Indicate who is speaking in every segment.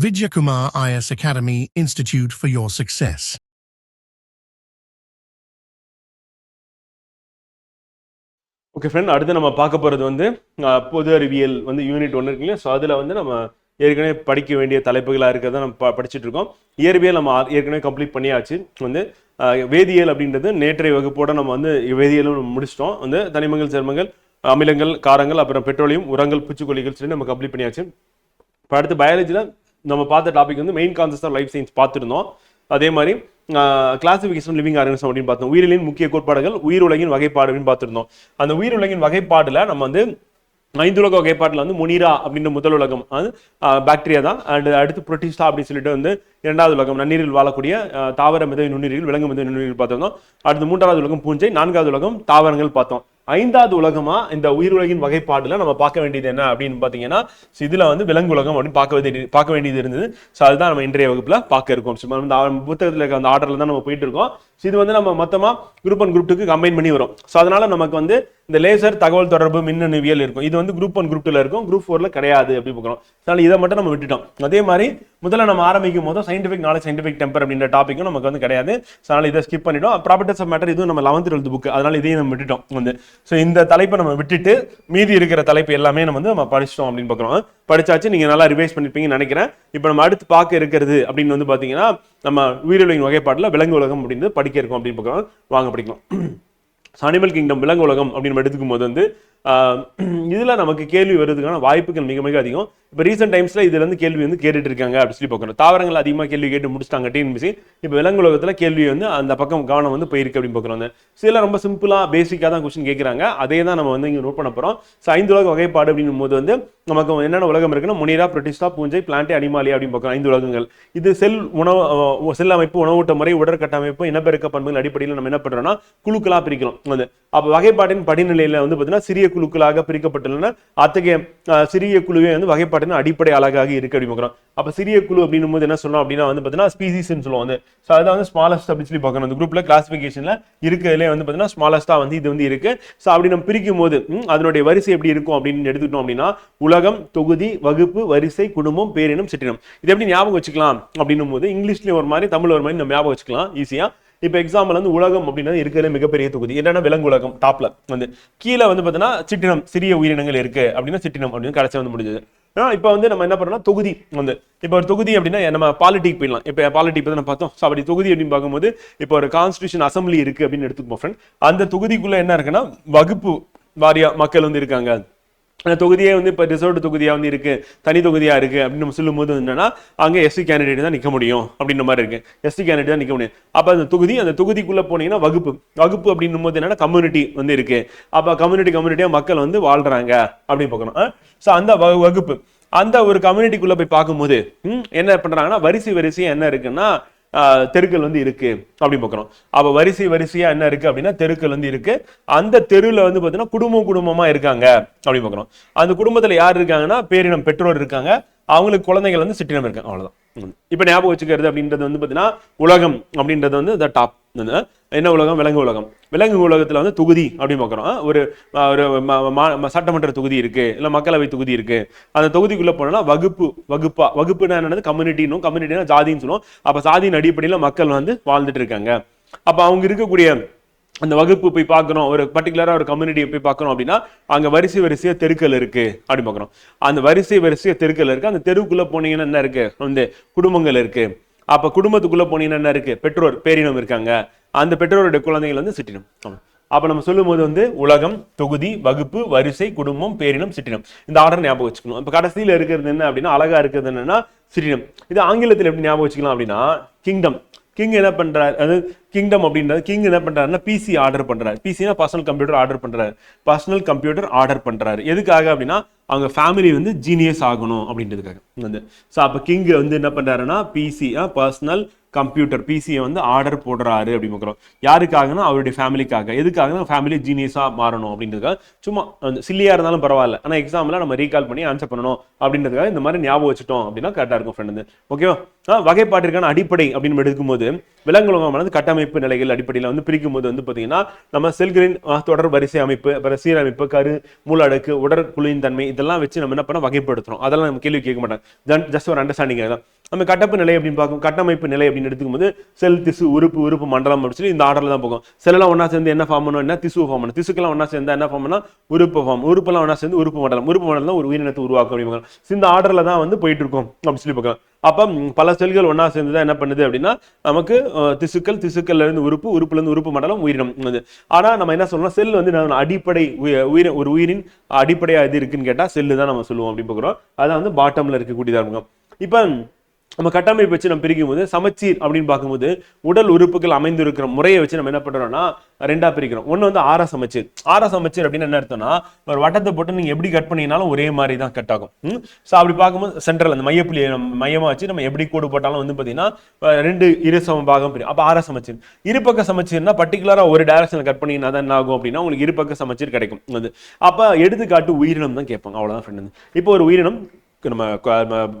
Speaker 1: Vidyakumar IS Academy Institute for your success.
Speaker 2: Okay friend அடுத்து நம்ம பார்க்க போகிறது வந்து பொது அறிவியல் வந்து யூனிட் ஒன்று இருக்குங்களா ஸோ அதில் வந்து நம்ம ஏற்கனவே படிக்க வேண்டிய தலைப்புகளாக இருக்கிறத நம்ம ப- படிச்சிட்டு இருக்கோம். இயற்பியல் நம்ம ஏற்கனவே கம்ப்ளீட் பண்ணியாச்சு. வந்து வேதியியல் அப்படின்றது நேற்றைய வகுப்போட நம்ம வந்து வேதியியலும் நம்ம முடிச்சிட்டோம். வந்து தனிமங்கள் சேர்மங்கள் அமிலங்கள் காரங்கள் அப்புறம் பெட்ரோலியம் உரங்கள் பூச்சிக்கொல்லிகள் சொல்லி நம்ம கம்ப்ளீட் பண்ணியாச்சு. இப்போ அடுத்து பயாலஜியில் நம்ம பார்த்த டாபிக் வந்து main concept of life science பார்த்துருந்தோம். அதே மாதிரி கிளாசிஃபிகேஷன் லிவிங் ஆர்கனிசம் அப்படின்னு பார்த்தோம் உயிரிலின் முக்கிய கோட்பாடுகள் உயிர் உலகின் வகைப்பாடு அப்படின்னு பார்த்துருந்தோம். அந்த உயிர் உலகின் வகைப்பாடுல நம்ம வந்து ஐந்துலக வகைப்பாட்டில் வந்து முனிரா அப்படின்ற முதல் உலகம் அது பாக்டீரியா தான். அண்ட் அடுத்து புரோட்டிஸ்டா அப்படின்னு சொல்லிட்டு வந்து இரண்டாவது உலகம் நன்னீரில் வாழக்கூடிய தாவர மிதவை நுண்ணுயிர்கள் விலங்கு மிதவை நுண்ணுயிர்கள் பார்த்துருந்தோம். அடுத்து மூன்றாவது உலகம் பூஞ்சை. நான்காவது உலகம் தாவரங்கள் பார்த்தோம். ஐந்தாவது உலகமா இந்த உயிர் உலகின் வகைப்பாடுல நம்ம பார்க்க வேண்டியது என்ன அப்படின்னு பார்த்தீங்கன்னா இதுல வந்து விலங்கு உலகம் அப்படின்னு பார்க்க பார்க்க வேண்டியது இருந்தது. ஸோ அதுதான் நம்ம இன்றைய வகுப்புல பார்க்க இருக்கோம். இந்த புத்தகத்துல இருக்க அந்த ஆர்டர்ல தான் நம்ம போயிட்டு இருக்கோம். இது வந்து நம்ம மொத்தமா குரூப் ஒன் குரூப் டூக்கு கம்பைன் பண்ணி வரும். ஸோ அதனால நமக்கு வந்து இந்த லேசர் தகவல் தொடர்பு மின்னணுவியல் இருக்கும். இது வந்து குரூப் ஒன் குரூப் டூல இருக்கும். குரூப் ஃபோர்ல கிடையாது அப்படி பார்க்குறோம் அதனால இதை மட்டும் நம்ம விட்டுட்டோம். அதே மாதிரி முதல்ல நம்ம ஆரம்பிக்கும் போது சயின்டிஃபிக் நாலேஜ் சயின்டிஃபிக் டெம்பர் அப்படின்ற டாப்பிக்கும் நமக்கு வந்து கிடையாது. ஸோ அதனால இதை ஸ்கிப் பண்ணிட்டோம். ப்ராப்பர்ட்டிஸ் ஆஃப் மேட்டர் இதுவும் நம்ம லெவன்த் டுவெல்த் புக் அதனால இதையும் நம்ம விட்டுட்டோம். வந்து ஸோ இந்த தலைப்பை நம்ம விட்டுட்டு மீதி இருக்கிற தலைப்பு எல்லாமே நம்ம வந்து நம்ம படிச்சிட்டோம் அப்படின்னு பார்க்குறோம். படிச்சாச்சு நீங்க நல்லா ரிவைஸ் பண்ணிருப்பீங்கன்னு நினைக்கிறேன். இப்போ நம்ம அடுத்து பார்க்க இருக்கிறது அப்படின்னு வந்து பாத்தீங்கன்னா நம்ம உயிரிழவின் வகைப்பாட்டில் விலங்கு உலகம் அப்படின்னு படிக்க இருக்கோம் அப்படின்னு பார்க்குறோம். வாங்க படிக்கலாம். அனிமல் கிங்டம் விலங்கு உலகம் அப்படின்னு நம்ம எடுத்துக்கும் போது வந்து இதில் நமக்கு கேள்வி வருதுக்கான வாய்ப்புகள் மிக மிக அதிகம். இப்போ ரீசெண்ட் டைம்ஸ்ல இதில் வந்து கேள்வி வந்து கேட்டுட்டு இருக்காங்க அப்படின்னு சொல்லி பார்க்கணும். தாவரங்கள் அதிகமாக கேள்வி கேட்டு முடிச்சிட்டாங்க டிஎன்பிசி இப்போ விலங்குகத்துல கேள்வி வந்து அந்த பக்கம் கவனம் வந்து போயிருக்கு அப்படின்னு பார்க்குறோம் சில ரொம்ப சிம்பிளா பேசிக்காக தான் கொஸ்டின் கேட்குறாங்க அதே தான் நம்ம வந்து இங்க நோட் பண்ண போறோம். ஸோ ஐந்து உலக வகைப்பாடு அப்படின்னும் போது வந்து நமக்கு என்னென்ன உலகம் இருக்குன்னா முனிரா புரோட்டிஸ்டா பூஞ்சை பிளான்டே அனிமாலி அப்படின்னு பார்க்குறோம் ஐந்து உலகங்கள். இது செல் உணவு செல் அமைப்பு உணவூட்ட முறை உடற்கட்டமைப்பு இனப்பெருக்க பண்புகள் அடிப்படையில் நம்ம என்ன பண்றோம்னா குழுக்களா பிரிக்கிறோம். வந்து அப்போ வகைப்பாட்டின் படிநிலையில வந்து பார்த்தீங்கன்னா சிறிய குழுக்களாக பிரிக்கப்பட்டுள்ளன. அத்தகைய சிறிய குழுவே வந்து வகைப்பாடு பார்த்தீங்கன்னா அடிப்படை அழகாக இருக்கு அப்படின்னு பார்க்குறோம். அப்போ சிறிய குழு அப்படின்னும் போது என்ன சொன்னோம் அப்படின்னா வந்து பார்த்தீங்கன்னா ஸ்பீசிஸ்ன்னு சொல்லுவோம் வந்து. ஸோ அதான் வந்து ஸ்மாலஸ்ட் அப்படின்னு சொல்லி பார்க்கணும் அந்த குரூப்ல கிளாசிஃபிகேஷன்ல இருக்கிறதுலே வந்து பார்த்தீங்கன்னா ஸ்மாலஸ்டாக வந்து இது வந்து இருக்கு. ஸோ அப்படி நம்ம பிரிக்கும் போது அதனுடைய வரிசை எப்படி இருக்கும் அப்படின்னு எடுத்துக்கிட்டோம் அப்படின்னா உலகம் தொகுதி வகுப்பு வரிசை குடும்பம் பேரினம் சிற்றினம் இது எப்படி ஞாபகம் வச்சுக்கலாம் அப்படின்னும் போது இங்கிலீஷ்லயும் ஒரு மாதிரி தமிழ் ஒரு மாதிரி நம்ம ஞாபகம் வச்சுக்கலாம் ஈஸியா இப்போ எக்ஸாம்பிள் வந்து உலகம் அப்படின்னா இருக்கிற மிகப்பெரிய தொகுதி. என்னன்னா விலங்கு உலகம் டாப்ல வந்து. கீழே வந்து பார்த்தீங்கன்னா சிற்றினம் சிறிய உயிரினங்கள் இருக்கு அப்படின்னா சிற்றினம் அப்படின்னு கடைசி வந்து முடிஞ்சது. இப்போ வந்து நம்ம என்ன பண்ணோம்னா தொகுதி வந்து இப்போ ஒரு தொகுதி அப்படின்னா நம்ம பாலிட்டிக் போயிடலாம். இப்போ பாலிட்டிக் பற்றி நம்ம பார்த்தோம். ஸோ அப்படி தொகுதி அப்படின்னு பார்க்கும்போது இப்போ ஒரு கான்ஸ்டியூஷன் அசம்பிளி இருக்கு அப்படின்னு எடுத்துக்கோ ஃப்ரெண்ட் அந்த தொகுதிக்குள்ள என்ன இருக்குன்னா வகுப்பு வாரியா மக்கள் வந்து இருக்காங்க. அந்த தொகுதியே வந்து இப்போ ரிசர்வ்டு தொகுதியாக வந்து இருக்குது தனி தொகுதியாக இருக்குது அப்படின்னு நம்ம சொல்லும்போது என்னன்னா அங்கே எஸ்சி கேண்டிடேட் தான் நிற்க முடியும் அப்படின்ற மாதிரி இருக்குது எஸ்சி கேண்டிடேட் தான் நிற்க முடியும். அப்போ அந்த தொகுதி அந்த தொகுதிக்குள்ளே போனீங்கன்னா வகுப்பு. வகுப்பு அப்படின்னும் போது என்னன்னா கம்யூனிட்டி வந்து இருக்குது அப்போ கம்யூனிட்டி கம்யூனிட்டியாக மக்கள் வந்து வாழ்கிறாங்க அப்படின்னு பார்க்கணும். ஸோ அந்த வகுப்பு. அந்த ஒரு கம்யூனிட்டிக்குள்ளே போய் பார்க்கும்போது ம், என்ன பண்ணுறாங்கன்னா வரிசை வரிசையாக என்ன இருக்குன்னா தெருக்கள் வந்து இருக்கு அப்படின்னு பார்க்குறோம் அப்போ வரிசை வரிசையா என்ன இருக்கு அப்படின்னா தெருக்கள் வந்து இருக்கு. அந்த தெருவில் வந்து பார்த்தீங்கன்னா குடும்பம் குடும்பமா இருக்காங்க அப்படின்னு பார்க்குறோம் அந்த குடும்பத்தில் யார் இருக்காங்கன்னா பேரினம் பெற்றோர் இருக்காங்க. அவங்களுக்கு குழந்தைகள் வந்து சிற்றினம் இருக்காங்க அவ்வளோதான் இப்போ ஞாபகம் வச்சுக்கிறது அப்படின்றது வந்து பார்த்தீங்கன்னா உலகம் அப்படின்றது வந்து த டாப் என்ன உலகம்? விலங்கு உலகம். விலங்கு உலகத்தில் வந்து தொகுதி அப்படின்னு பார்க்குறோம். ஒரு ஒரு சட்டமன்ற தொகுதி இருக்கு இல்லை மக்களவை தொகுதி இருக்கு. அந்த தொகுதிக்குள்ளே போனோம்னா வகுப்பு வகுப்பா வகுப்புனா என்னது? கம்யூனிட்டினும் கம்யூனிட்டினா ஜாதின்னு சொல்லுவோம். அப்போ சாதியின் அடிப்படையில் மக்கள் வந்து வாழ்ந்துட்டு இருக்காங்க. அப்போ அவங்க இருக்கக்கூடிய அந்த வகுப்பு போய் பார்க்குறோம் ஒரு பர்டிகுலராக ஒரு கம்யூனிட்டியை போய் பார்க்குறோம் அப்படின்னா அங்கே வரிசை வரிசையாக தெருக்கள் இருக்குது அப்படின்னு பார்க்குறோம். அந்த வரிசை வரிசையாக தெருக்கள் இருக்குது அந்த தெருவுக்குள்ளே போனீங்கன்னா என்ன இருக்குது வந்து குடும்பங்கள் இருக்குது அப்ப குடும்பத்துக்குள்ள போனீங்கன்னா என்ன இருக்கு? பெற்றோர் பேரினம் இருக்காங்க. அந்த பெற்றோருடைய குழந்தைகள் வந்து சிற்றினம். அப்போ அப்ப நம்ம சொல்லும்போது வந்து உலகம் தொகுதி வகுப்பு வரிசை குடும்பம் பேரினம் சிற்றினம். இந்த ஆர்டர் ஞாபகம் வச்சுக்கணும். இப்ப கடைசியில இருக்கிறது என்ன அப்படின்னா அழகா இருக்கிறது என்னன்னா சிற்றினம். இது ஆங்கிலத்தில் எப்படி ஞாபகம் வச்சுக்கலாம் அப்படின்னா கிங்டம் கிங் என்ன பண்ணுறாரு அது கிங்டம் அப்படின்றது கிங் என்ன பண்ணுறாருன்னா பிசி ஆர்டர் பண்ணுறாரு பிசினா பர்சனல் கம்ப்யூட்டர் ஆர்டர் பண்ணுறாரு பர்சனல் கம்ப்யூட்டர் ஆர்டர் பண்ணுறாரு எதுக்காக அப்படின்னா அவங்க ஃபேமிலி வந்து ஜீனியஸ் ஆகணும் அப்படின்றதுக்காக. வந்து ஸோ அப்போ கிங் வந்து என்ன பண்ணுறாருன்னா பிசி பர்சனல் கம்ப்யூட்டர் பிசியை வந்து ஆர்டர் போடுறாரு அப்படி பார்க்குறோம். யாருக்காகனா அவருடைய ஃபேமிலிக்காக. எதுக்காகனா ஃபேமிலி ஜீனியஸாக மாறணும் அப்படின்றதுக்காக. சும்மா சில்லியாக இருந்தாலும் பரவாயில்ல. ஆனால் எக்ஸாமில் நம்ம ரீகால் பண்ணி ஆன்சர் பண்ணணும் அப்படின்றதுக்காக இந்த மாதிரி ஞாபகம் வச்சுட்டோம் அப்படின்னா கரெக்டாக இருக்கும் ஃப்ரெண்ட் வந்து. ஓகேவா ஆ, வகைப்பாட்டிற்கான அடிப்படை அப்படின்னு எடுக்கும்போது விலங்குலகம் வந்து கட்டமைப்பு நிலைகள் அடிப்படையில் வந்து பிரிக்கும் போது வந்து பார்த்தீங்கன்னா நம்ம செல்களின் தொடர் வரிசை அமைப்பு அப்புறம் சீரமைப்பு கரு மூலடுக்கு உடற்குழுவின் தன்மை இதெல்லாம் வச்சு நம்ம என்ன பண்ண வகைப்படுத்துறோம். அதெல்லாம் நம்ம கேள்வி கேட்க மாட்டோம். ஜஸ்ட் ஒரு அண்டர்ஸ்டாண்டிங் தான் நம்ம கட்டப்பு நிலை அப்படின்னு பார்க்கும் கட்டமைப்பு நிலை அப்படின்னு எடுத்துக்கும்போது செல் திசு உறுப்பு உறுப்பு மண்டலம் அப்படின்னு சொல்லி இந்த ஆர்டர்ல தான் போகும். செல்லாம் ஒன்றா சேர்ந்து என்ன ஃபார்ம் பண்ணணும் என்ன திசு ஃபார்ம் பண்ணும் திசுக்கெல்லாம் ஒன்றா சேர்ந்து என்ன ஃபார்ம் பண்ணா உறுப்பு ஃபார்ம் உறுப்பெல்லாம் ஒன்றா சேர்ந்து உறுப்பு மண்டலம். உறுப்பு மண்டலம் தான் ஒரு உயிரினத்தை உருவாக்கும் அப்படின்னு இந்த ஆர்டர்ல தான் வந்து போயிட்டு இருக்கும் அப்படின்னு சொல்லி பார்க்கலாம். அப்போ பல செல்கள் ஒன்றா சேர்ந்து தான் என்ன பண்ணுது அப்படின்னா நமக்கு திசுக்கள் திசுக்கள்ல இருந்து உறுப்பு உறுப்புலேருந்து உறுப்பு மண்டலம் உயிரினம் வந்து. ஆனால் நம்ம என்ன சொல்லணும் செல் வந்து நம்ம அடிப்படை உயிர் ஒரு உயிரின் அடிப்படையாக இது இருக்குன்னு கேட்டால் செல்லு தான் நம்ம சொல்லுவோம் அப்படின்னு பார்க்குறோம். அதான் வந்து பாட்டமில் இருக்கக்கூடியதாக இருக்கும். இப்போ நம்ம கட்டமைப்பு வச்சு நம்ம பிரிக்கும் போது சமச்சீர் அப்படின்னு பார்க்கும்போது உடல் உறுப்புகள் அமைந்திருக்கிற முறையை வச்சு நம்ம என்ன பண்றோம்னா ரெண்டா பிரிக்கிறோம். ஒன்று வந்து ஆற சமச்சீர். ஆற சமச்சீர் அப்படின்னு என்ன அர்த்தம்னா ஒரு வட்டத்தை போட்டு நீங்க எப்படி கட் பண்ணீங்கனாலும் ஒரே மாதிரி தான் கட் ஆகும். ஸோ அப்படி பார்க்கும்போது சென்ட்ரல் அந்த மையப்புள்ளியை நம்ம மையமா வச்சு நம்ம எப்படி கோடு போட்டாலும் வந்து பார்த்தீங்கன்னா ரெண்டு இரு சம பாகம் பிரியும். அப்போ ஆற சமச்சீர். இருபக்க சமச்சீர்னா பர்டிகுலரா ஒரு டைரக்ஷனில் கட் பண்ணீங்கன்னா தான் என்ன ஆகும் அப்படின்னா உங்களுக்கு இருபக்க சமச்சீர் கிடைக்கும். அது. அப்போ எடுத்துக்காட்டு உயிரினம் தான் கேட்பாங்க. அவ்வளோதான் ஃப்ரெண்ட் இப்போ ஒரு உயிரினம் நம்ம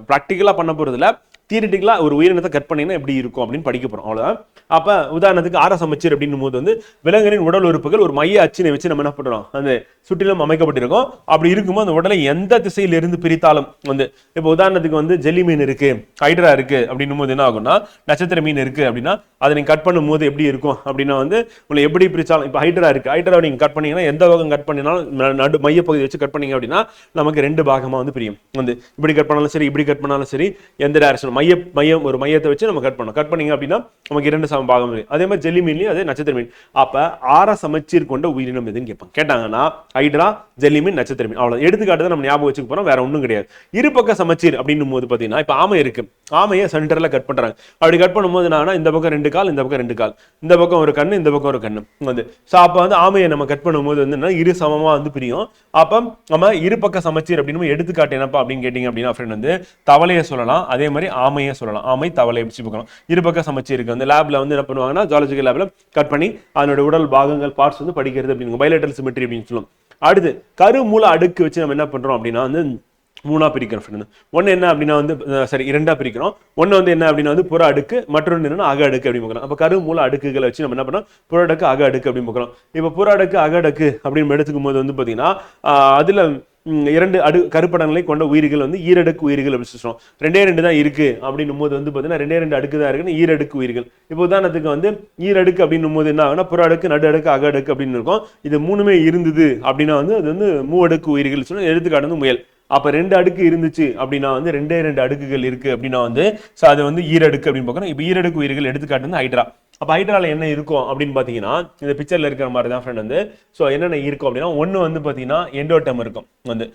Speaker 2: ப்ராக்டிக்கலாக பண்ண போகிறதுல தியரிட்டிக்கலாக ஒரு உயிரினத்தை கட் பண்ணிங்கன்னா எப்படி இருக்கும் அப்படின்னு படிக்க போகிறோம் அவ்வளோதான் அப்போ உதாரணத்துக்கு ஆரஸ் அமைச்சர் அப்படின்னும் போது வந்து விலங்கின் உடல் உறுப்புகள் ஒரு மைய அச்சினை வச்சு நம்ம என்ன பண்ணுறோம் அந்த சுற்றிலும் அமைக்கப்பட்டிருக்கும். அப்படி இருக்கும்போது அந்த உடலை எந்த திசையிலிருந்து பிரித்தாலும் வந்து இப்போ உதாரணத்துக்கு வந்து ஜெல்லி மீன் இருக்கு ஹைட்ரா இருக்கு அப்படின்னும் போது என்ன ஆகும்னா நட்சத்திர மீன் இருக்கு அப்படின்னா அதை நீங்க கட் பண்ணும்போது எப்படி இருக்கும் அப்படின்னா வந்து உங்களை எப்படி பிரித்தாலும் இப்போ ஹைட்ரா இருக்கு. ஹைட்ரா நீங்கள் கட் பண்ணீங்கன்னா எந்த பக்கம் கட் பண்ணினாலும் நடு மையப்பகுதி வச்சு கட் பண்ணீங்க அப்படின்னா நமக்கு ரெண்டு பாகமா வந்து பிரியும். வந்து இப்படி கட் பண்ணாலும் சரி இப்படி கட் பண்ணாலும் சரி எந்த டேரக்ஷன் மைய மையம் ஒரு மையத்தை வச்சு நம்ம கட் பண்ணோம் கட் பண்ணிங்க அப்படின்னா நமக்கு இரண்டு சம பாகம் இருக்கு. அதே மாதிரி ஜெல்லி மீன்லையும் அதே நட்சத்திர மீன். அப்ப ஆற சமச்சீர் கொண்ட உயிரினம் எதுன்னு கேட்பாங்க. கேட்டாங்கன்னா ஹைட்ரா ஜெல்லி மீன் நட்சத்திர மீன். அவ்வளவு எடுத்துக்காட்டு தான் நம்ம ஞாபகம் வச்சுக்க போறோம். வேற ஒன்றும் கிடையாது. இருபக்க சமச்சீர் அப்படின்னும் போது பாத்தீங்கன்னா இப்ப ஆமை இருக்கு. ஆமையை சென்டர்ல கட் பண்றாங்க. அப்படி கட் பண்ணும்போது என்னன்னா இந்த பக்கம் ரெண்டு கால் இந்த பக்கம் ரெண்டு கால். இந்த பக்கம் ஒரு கண்ணு இந்த பக்கம் ஒரு கண்ணு. வந்து ஸோ அப்போ வந்து ஆமையை நம்ம கட் பண்ணும்போது வந்து என்னன்னா இரு சமமா வந்து பிரியும். அப்போ நம்ம இரு பக்க சமச்சீர் அப்படின்னு எடுத்துக்காட்டு என்னப்பா அப்படின்னு கேட்டிங்க அப்படின்னா ஃப்ரெண்ட் வந்து தவளையை சொல்லலாம். அதே மாதிரி ஆமையை சொல்லலாம். ஆமை தவளை பிடிச்சி பார்க்கலாம். இரு பக்க இருக்கு. அந்த லேப்ல வந்து என்ன பண்ணுவாங்கன்னா ஜாலஜிக்கல் லேப்ல கட் பண்ணி அதனுடைய உடல் பாகங்கள் பார்ட்ஸ் வந்து படிக்கிறது அப்படின்னு பைலேட்டல் சிமெட்ரி அப்படின்னு சொல்லுவோம். அடுத்து கருமூல அடுக்கு வச்சு நம்ம என்ன பண்றோம் அப்படின்னா வந்து மூணா பிரிக்கிறோம் ஃப்ரெண்டு ஒன்று என்ன அப்படின்னா வந்து சரி இரண்டா பிரிக்கிறோம். ஒன்று வந்து என்ன அப்படின்னா வந்து புற அடுக்கு மற்றொன்று என்னன்னா அக அடுக்கு அப்படின்னு பார்க்கலாம். அப்போ கரு மூல அடுக்குகளை வச்சு நம்ம என்ன பண்ணோம்? புற அடுக்கு அக அடுக்கு அப்படின்னு பார்க்கலாம். இப்போ புற அடுக்கு அக அடுக்கு அப்படின்னு எடுத்துக்கும் போது வந்து பார்த்தீங்கன்னா அதில் இரண்டு அடு கருப்படங்களை கொண்ட உயிர்கள் வந்து ஈரடுக்கு உயிர்கள் அப்படின்னு சொல்றோம். ரெண்டே ரெண்டு தான் இருக்கு அப்படின்னும் போது வந்து பார்த்தீங்கன்னா ரெண்டே ரெண்டு அடுக்கு தான் இருக்குன்னு ஈரடுக்கு உயிர்கள். இப்போ உதாரணத்துக்கு வந்து ஈரடுக்கு அப்படின்னும் போது என்ன ஆகுனா புற அடுக்கு நடு அடுக்கு அக அடுக்கு அப்படின்னு இருக்கும். இது மூணுமே இருந்தது அப்படின்னா வந்து அது வந்து மூ அடுக்கு உயிர்கள் சொல்லி எடுத்துக்காட்டு வந்து முயல். அப்போ ரெண்டு அடுக்கு இருந்துச்சு அப்படின்னா வந்து ரெண்டே ரெண்டு அடுக்குகள் இருக்குது அப்படின்னா வந்து ஸோ அது வந்து ஈரடுக்கு அப்படின்னு பார்க்கணும். இப்போ ஈரடுக்கு உயிர்கள் எடுத்துக்காட்டு வந்து ஹைட்ரா அப்போ ஹைட்ராவில் என்ன இருக்கும் அப்படின்னு பார்த்தீங்கன்னா இந்த பிக்சரில் இருக்கிற மாதிரி தான் ஃப்ரெண்ட் வந்து ஸோ என்னென்ன இருக்கும் அப்படின்னா ஒன்று வந்து பார்த்தீங்கன்னா எண்டோட்டம் இருக்கும். வந்து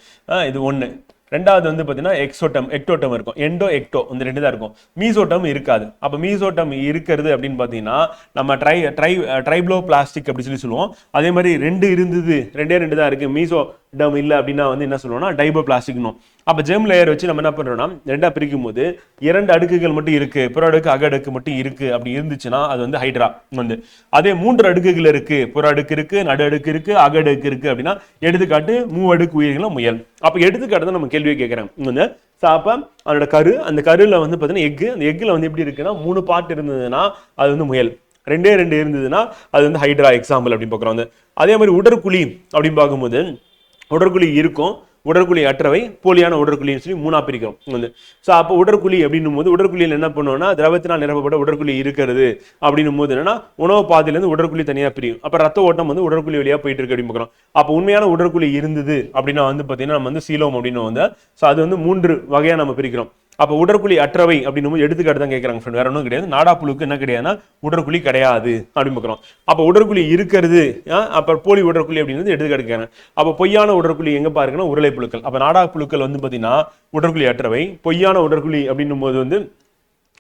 Speaker 2: இது ஒன்று ரெண்டாவது வந்து பார்த்தீங்கன்னா எக்ஸோட்டம் எக்டோட்டம் இருக்கும். எண்டோ எக்டோ இந்த ரெண்டு தான் இருக்கும். மீசோட்டம் இருக்காது. அப்போ மீசோட்டம் இருக்கிறது அப்படின்னு பார்த்தீங்கன்னா நம்ம ட்ரை ட்ரை ட்ரைப்ளோ பிளாஸ்டிக் அப்படி சொல்லி சொல்லுவோம். அதே மாதிரி ரெண்டு இருந்தது ரெண்டே ரெண்டு தான் இருக்குது மீசோ டம் இல்லை அப்படின்னா வந்து என்ன சொல்லுவோம்னா டைபோ பிளாஸ்டிக்னும் அப்போ ஜெம் லேயர் வச்சு நம்ம என்ன பண்ணுறோம்னா ரெண்டாக பிரிக்கும் போது இரண்டு அடுக்குகள் மட்டும் இருக்குது புற அடுக்கு அக அடுக்கு மட்டும் இருக்குது அப்படி இருந்துச்சுன்னா அது வந்து ஹைட்ரா வந்து. அதே மூன்று அடுக்குகள் இருக்குது புற அடுக்கு இருக்குது நடு அடுக்கு இருக்குது அக அடுக்கு இருக்குது அப்படின்னா எடுத்துக்காட்டு மூ அடுக்கு உயிர்களும் முயல். அப்போ எடுத்துக்காட்டு தான் நம்ம கேள்வியை கேட்குறேன். வந்து ஸோ அப்போ அதோட கரு அந்த கருவில் வந்து பார்த்தீங்கன்னா எக்கு அந்த எக்கில் வந்து எப்படி இருக்குன்னா மூணு பார்ட் இருந்ததுன்னா அது வந்து முயல். ரெண்டே ரெண்டு இருந்ததுன்னா அது வந்து ஹைட்ரா எக்ஸாம்பிள் அப்படின்னு பார்க்குறோம். வந்து அதே மாதிரி உடற்குழி அப்படின்னு பார்க்கும்போது உடற்குழி இருக்கும். உடற்குழி அற்றவை போலியான உடற்குழின்னு சொல்லி மூணா பிரிக்கிறோம். வந்து ஸோ அப்போ உடற்குழி அப்படின்னும் போது உடற்குழியில் என்ன பண்ணுவோம்னா திரவத்தினால் நிரப்பப்பட்ட உடற்குழி இருக்கிறது. அப்படின்னும் போது என்னன்னா உணவு பாதையிலேருந்து உடற்குழி தனியாக பிரியும். அப்போ ரத்த ஓட்டம் வந்து உடற்குழி வழியாக போயிட்டு இருக்கு அப்படின்னு பார்க்குறோம். அப்போ உண்மையான உடற்குழி இருந்தது அப்படின்னா வந்து பார்த்தீங்கன்னா நம்ம வந்து சீலோம் அப்படின்னு வந்து ஸோ அது வந்து மூன்று வகையாக நம்ம பிரிக்கிறோம். அப்போ உடற்குழி அற்றவை அப்படின்னும் போது எடுத்துக்காட்டு தான் கேட்குறாங்க ஃப்ரெண்ட் வேற ஒன்றும் கிடையாது. நாடாப்புழுக்கு என்ன கிடையாதுன்னா உடற்குழி கிடையாது அப்படின்னு பார்க்குறோம். அப்போ உடற்குழி இருக்கிறது அப்போ போலி உடற்குழி அப்படின்னு எடுத்துக்காட்டு கேட்குறேன் அப்போ பொய்யான உடற்குழி எங்கே பாருங்கன்னா உருளை புழுக்கள் அப்போ நாடா புழுக்கள் வந்து பார்த்தீங்கன்னா உடற்குழி அற்றவை. பொய்யான உடற்குழி அப்படின்னும் போது வந்து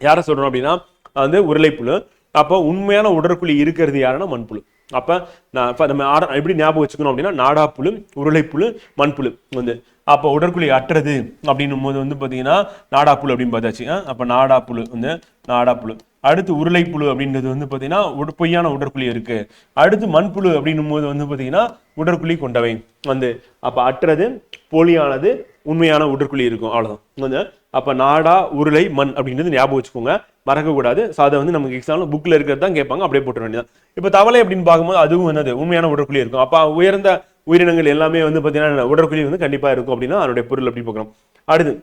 Speaker 2: யாரை சொல்கிறோம் அப்படின்னா வந்து உருளைப்புழு. அப்போ உண்மையான உடற்குழி இருக்கிறது யாருன்னா மண்புழு. அப்போ நான் இப்போ நம்ம ஆட- எப்படி ஞாபகம் வச்சுக்கணும் அப்படின்னா நாடாப்புழு உருளைப்புழு மண்புழு வந்து. அப்போ உடற்குழி அற்றது அப்படின்னும் போது வந்து பார்த்தீங்கன்னா நாடாப்புழு அப்படின்னு பார்த்தாச்சு. அப்போ நாடாப்புழு வந்து நாடாப்புழு. அடுத்து உருளைப்புழு அப்படின்றது வந்து பார்த்தீங்கன்னா உட- பொய்யான உடற்குழி இருக்கு. அடுத்து மண்புழு அப்படின்னும் போது வந்து பார்த்தீங்கன்னா உடற்குழி கொண்டவை வந்து. அப்போ அற்றது போலியானது உண்மையான உடற்குழி இருக்கும். அவ்வளோதான் வந்து அப்போ நாடா உருளை மண் அப்படின்றது ஞாபகம் வச்சுக்கோங்க. மறக்கக்கூடாது. ஸோ அதை வந்து நமக்கு எக்ஸாம்பிள் புக்கில் இருக்கிறது தான் கேட்பாங்க. அப்படியே போட்டுற வேண்டியதான் இப்போ தவளை அப்படின்னு பார்க்கும்போது அதுவும் என்னது? உண்மையான உடற்குழி இருக்கும். அப்போ உயர்ந்த உயிரினங்கள் எல்லாமே வந்து பார்த்தீங்கன்னா உடற்குழி வந்து கண்டிப்பாக இருக்கும் அப்படின்னா அதனுடைய பொருள் அப்படி பார்க்குறோம். அடுத்து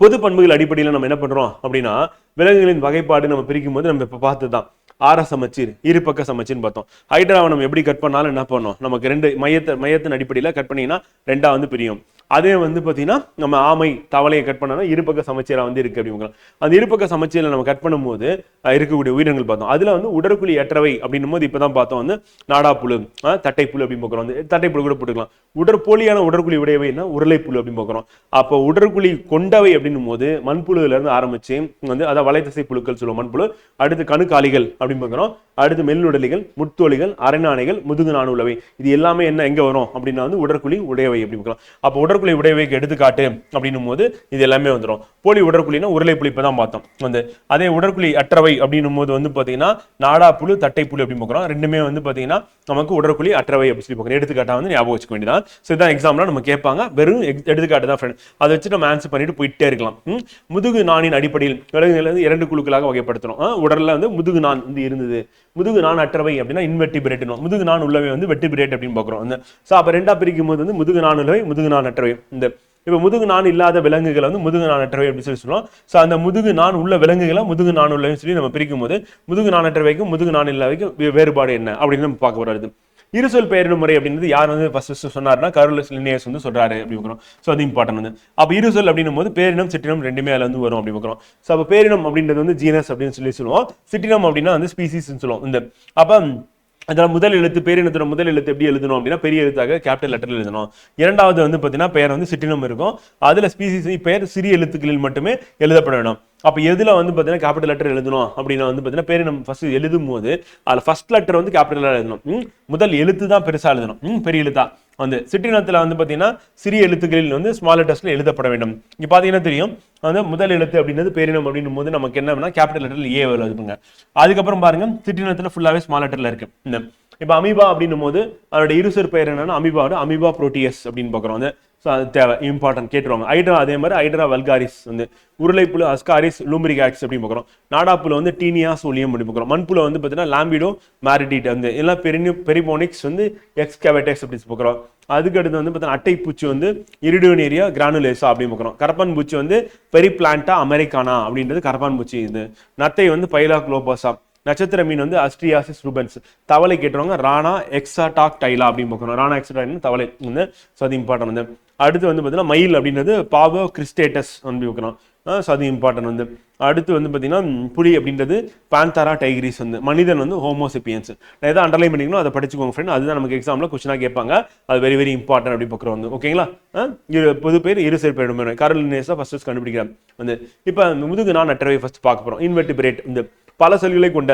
Speaker 2: பொது பண்புகள் அடிப்படையில் நம்ம என்ன பண்ணுறோம் அப்படின்னா விலங்குகளின் வகைப்பாடு நம்ம பிரிக்கும் போது நம்ம இப்போ பார்த்து தான் ஆர சமச்சீர் இருபக்க சமச்சீர்னு பார்த்தோம். ஹைட்ராவை நம்ம எப்படி கட் பண்ணாலும் என்ன பண்ணோம்? நமக்கு ரெண்டு மையத்தை மையத்தின் அடிப்படையில் கட் பண்ணிங்கன்னா ரெண்டாக வந்து பிரியும். அதே வந்து பார்த்தீங்கன்னா நம்ம ஆமை தவளையை கட் பண்ணோம்னா இருபக்க சமச்சீராக வந்து இருக்கு அப்படிங்க அந்த இருபக்க சமச்சீரில் நம்ம கட் பண்ணும்போது இருக்கக்கூடிய உயிரினங்கள் பார்த்தோம். அதில் வந்து உடற்குழி ஏற்றவை அப்படின்னும் போது இப்பதான் பார்த்தோம் வந்து நாடாப்புழு தட்டைப்புழு அப்படின்னு பார்க்குறோம். வந்து தட்டைப்புழு கூட போட்டுக்கலாம். உடற்போலியான உடற்குழி உடையவைன்னா உருளைப்புழு அப்படின்னு பார்க்குறோம். அப்போ உடற்குழி கொண்டவை அப்படின்னும் போது மண்புழுலேருந்து இருந்து ஆரம்பிச்சு வந்து அதான் வலைத்தசை புழுக்கள் சொல்லுவோம் மண்புழு. அடுத்து கணுக்காலிகள் அப்படின்னு பார்க்குறோம். அடுத்து மெல்லுடலிகள் முத்தோலிகள் அரைநாணைகள் முதுகு நாணுலவை. இது எல்லாமே என்ன எங்க வரும்? அப்படின்னா வந்து உடற்குழி உடையவை அப்படின்னு பார்க்கலாம் அப்போ உடற்குழி உடையவைக்கு எடுத்துக்காட்டு அப்படின்னும் போது இது எல்லாமே வந்துடும் போலி உடற்குழினா புலி இப்போ தான் பார்த்தோம். வந்து அதே உடற்குழி அற்றவை அப்படின்னும் போது வந்து பார்த்தீங்கன்னா நாடா புழு தட்டை புழு அப்படின்னு பார்க்குறோம். ரெண்டுமே வந்து பார்த்தீங்கன்னா நமக்கு உடற்குழி அற்றவை அப்படின்னு சொல்லி பார்க்குறோம். எடுத்துக்காட்டாக வந்து ஞாபகம் வச்சுக்க வேண்டியதான் ஸோ இதான் எக்ஸாம்லாம் நம்ம கேட்பாங்க. வெறும் எடுத்துக்காட்டு தான் ஃப்ரெண்ட் அதை வச்சு நம்ம ஆன்சர் பண்ணிட்டு போயிட்டே இருக்கலாம். முதுகு நாணின் அடிப்படையில் விலங்குகள் வந்து இரண்டு குழுக்களாக வகைப்படுத்துறோம். உடலில் வந்து முதுகு நான் வந்து இருந்தது. முதுகு நான் அற்றவை அப்படின்னா இன்வெர்டிபிரேட் முதுகு நான் உள்ளவை வந்து வெட்டிபிரேட் அப்படின்னு பார்க்குறோம் அந்த ஸோ அப்போ ரெண்டாக பிரிக்கும் போது வந்து முதுகு நான் உள்ளவை முதுகு நான் அற்றவை இந்த இப்போ முதுகு நான் இல்லாத விலங்குகளை வந்து முதுகு நான் அற்றவை அப்படின்னு சொல்லி சொல்லுவோம் ஸோ அந்த முதுகு நான் உள்ள விலங்குகளை முதுகு நான் உள்ளவைன்னு சொல்லி நம்ம பிரிக்கும் போது முதுகு நான் அற்றவைக்கும் முதுகு நான் இல்லாதவைக்கும் வேறுபாடு என்ன அப்படின்னு நம்ம பார்க்க போறது இருசொல் பெயரிடும் முறை அப்படின்றது யார் வந்து ஃபர்ஸ்ட் சொன்னார்னா கருலஸ் லினியஸ் வந்து சொல்றாரு அப்படி பார்க்குறோம். ஸோ அது இம்பார்ட்டன் வந்து. அப்போ இருசொல் அப்படின்னும் போது பேரினம் சிற்றினம் ரெண்டுமே அதில் வந்து வரும் அப்படி பார்க்குறோம். ஸோ அப்போ பேரினம் அப்படின்றது வந்து ஜீனஸ் அப்படின்னு சொல்லி சொல்லுவோம். சிற்றினம் அப்படின்னா வந்து ஸ்பீசிஸ்ன்னு சொல்லுவோம். இந்த அப்போ அதில் முதல் எழுத்து பேரினத்தோட முதல் எழுத்து எப்படி எழுதணும் அப்படின்னா பெரிய எழுத்தாக கேபிட்டல் லெட்டர் எழுதணும். இரண்டாவது வந்து பார்த்தீங்கன்னா பெயர் வந்து சிற்றினம் இருக்கும். அதில் ஸ்பீசிஸ் பெயர் சிறிய எழுத்துக்களில் மட்டுமே எழுதப்பட வேணும். அப்போ எதில் வந்து பார்த்தீங்கன்னா கேபிட்டல் லெட்டர் எழுதணும் அப்படின்னா வந்து பார்த்தீங்கன்னா பேரினம் ஃபஸ்ட்டு எழுதும் போது அதில் ஃபர்ஸ்ட் லெட்டர் வந்து கேபிட்டலாக எழுதணும். முதல் எழுத்து தான் பெருசாக எழுதணும். பெரிய எழுத்தா. வந்து சிற்றினத்தில் வந்து பார்த்தீங்கன்னா சிறிய எழுத்துக்களில் வந்து ஸ்மால் லெட்டர்ஸில் எழுதப்பட வேண்டும். இங்கே பார்த்தீங்கன்னா தெரியும். வந்து முதல் எழுத்து அப்படின்றது பேரினம் அப்படின்னும் போது நமக்கு என்ன கேபிட்டல் லெட்டரில் ஏ எழுதுங்க அதுக்கப்புறம் பாருங்க சிற்றினத்தில் ஃபுல்லாகவே ஸ்மால் லெட்டரில் இருக்கு. இந்த இப்போ அமீபா அப்படின்னும் போது அதோட இருசர் பெயர் என்னன்னா அமீபாவோட அமீபா புரோட்டியஸ் அப்படின்னு பார்க்குறோம். வந்து ஸோ அது தேவை இம்பார்ட்டன்ட் கேட்டுருவாங்க. ஹைட்ரா அதே மாதிரி ஹைட்ரா வல்காரிஸ் வந்து உருளைப்புழு அஸ்காரிஸ் லூமரிகாக்ஸ் அப்படின்னு பார்க்குறோம்? நாடாப்புல வந்து டீனியா சோலியம் அப்படி பார்க்குறோம்? மண்புல வந்து பார்த்தீங்கன்னா லாம்பிடோ மேரிடிட் வந்து எல்லாம் பெரிய பெரிபோனிக்ஸ் வந்து எக்ஸ்கவேட்டெக்ஸ் அப்படின்னு பார்க்குறோம். அதுக்கடுத்து வந்து பார்த்தீங்கன்னா அட்டைப்பூச்சி வந்து இரிடோனேரியா கிரானுலேசா அப்படின்னு பார்க்குறோம். கரப்பான் பூச்சி வந்து பெரி பிளான்ட்டா அமெரிக்கானா அப்படின்றது கரப்பான் பூச்சி இது. நத்தை வந்து பைலா குளோபோசா நட்சத்திர மீன் வந்து அஸ்ட்ரியாசிஸ் ரூபன்ஸ் தவளை கேட்டுருவாங்க ராணா எக்ஸாடாக் டைலா அப்படின்னு பார்க்கணும் ராணா எக்ஸாடாக்னு தவளை வந்து ஸோ அது இம்பார்ட்டன் வந்து. அடுத்து வந்து பார்த்தீங்கன்னா மயில் அப்படின்றது பாவோ கிறிஸ்டேட்டஸ் வந்து பார்க்கணும் ஸோ அது இம்பார்ட்டன் வந்து. அடுத்து வந்து பார்த்தீங்கன்னா புலி அப்படின்றது பாந்தாரா டைகிரிஸ் வந்து. மனிதன் வந்து ஹோமோசிப்பியன்ஸ் நான் எதாவது அண்டர்லைன் பண்ணிக்கணும் அதை படிச்சுக்கோங்க ஃப்ரெண்ட் அதுதான் நமக்கு எக்ஸாமில் கொஸ்டினாக கேட்பாங்க. அது வெரி வெரி இம்பார்ட்டன் அப்படி பார்க்குறோம் வந்து. ஓகேங்களா இரு பொது பேர் இரு சேர் கரல் நேஸாக ஃபர்ஸ்ட் கண்டுபிடிக்கிறாங்க வந்து இப்போ முதுகு நான் நட்டரவை ஃபர்ஸ்ட் பார்க்க போகிறோம் இன்வெர்டிபிரேட் இந்த பல செல்களை கொண்ட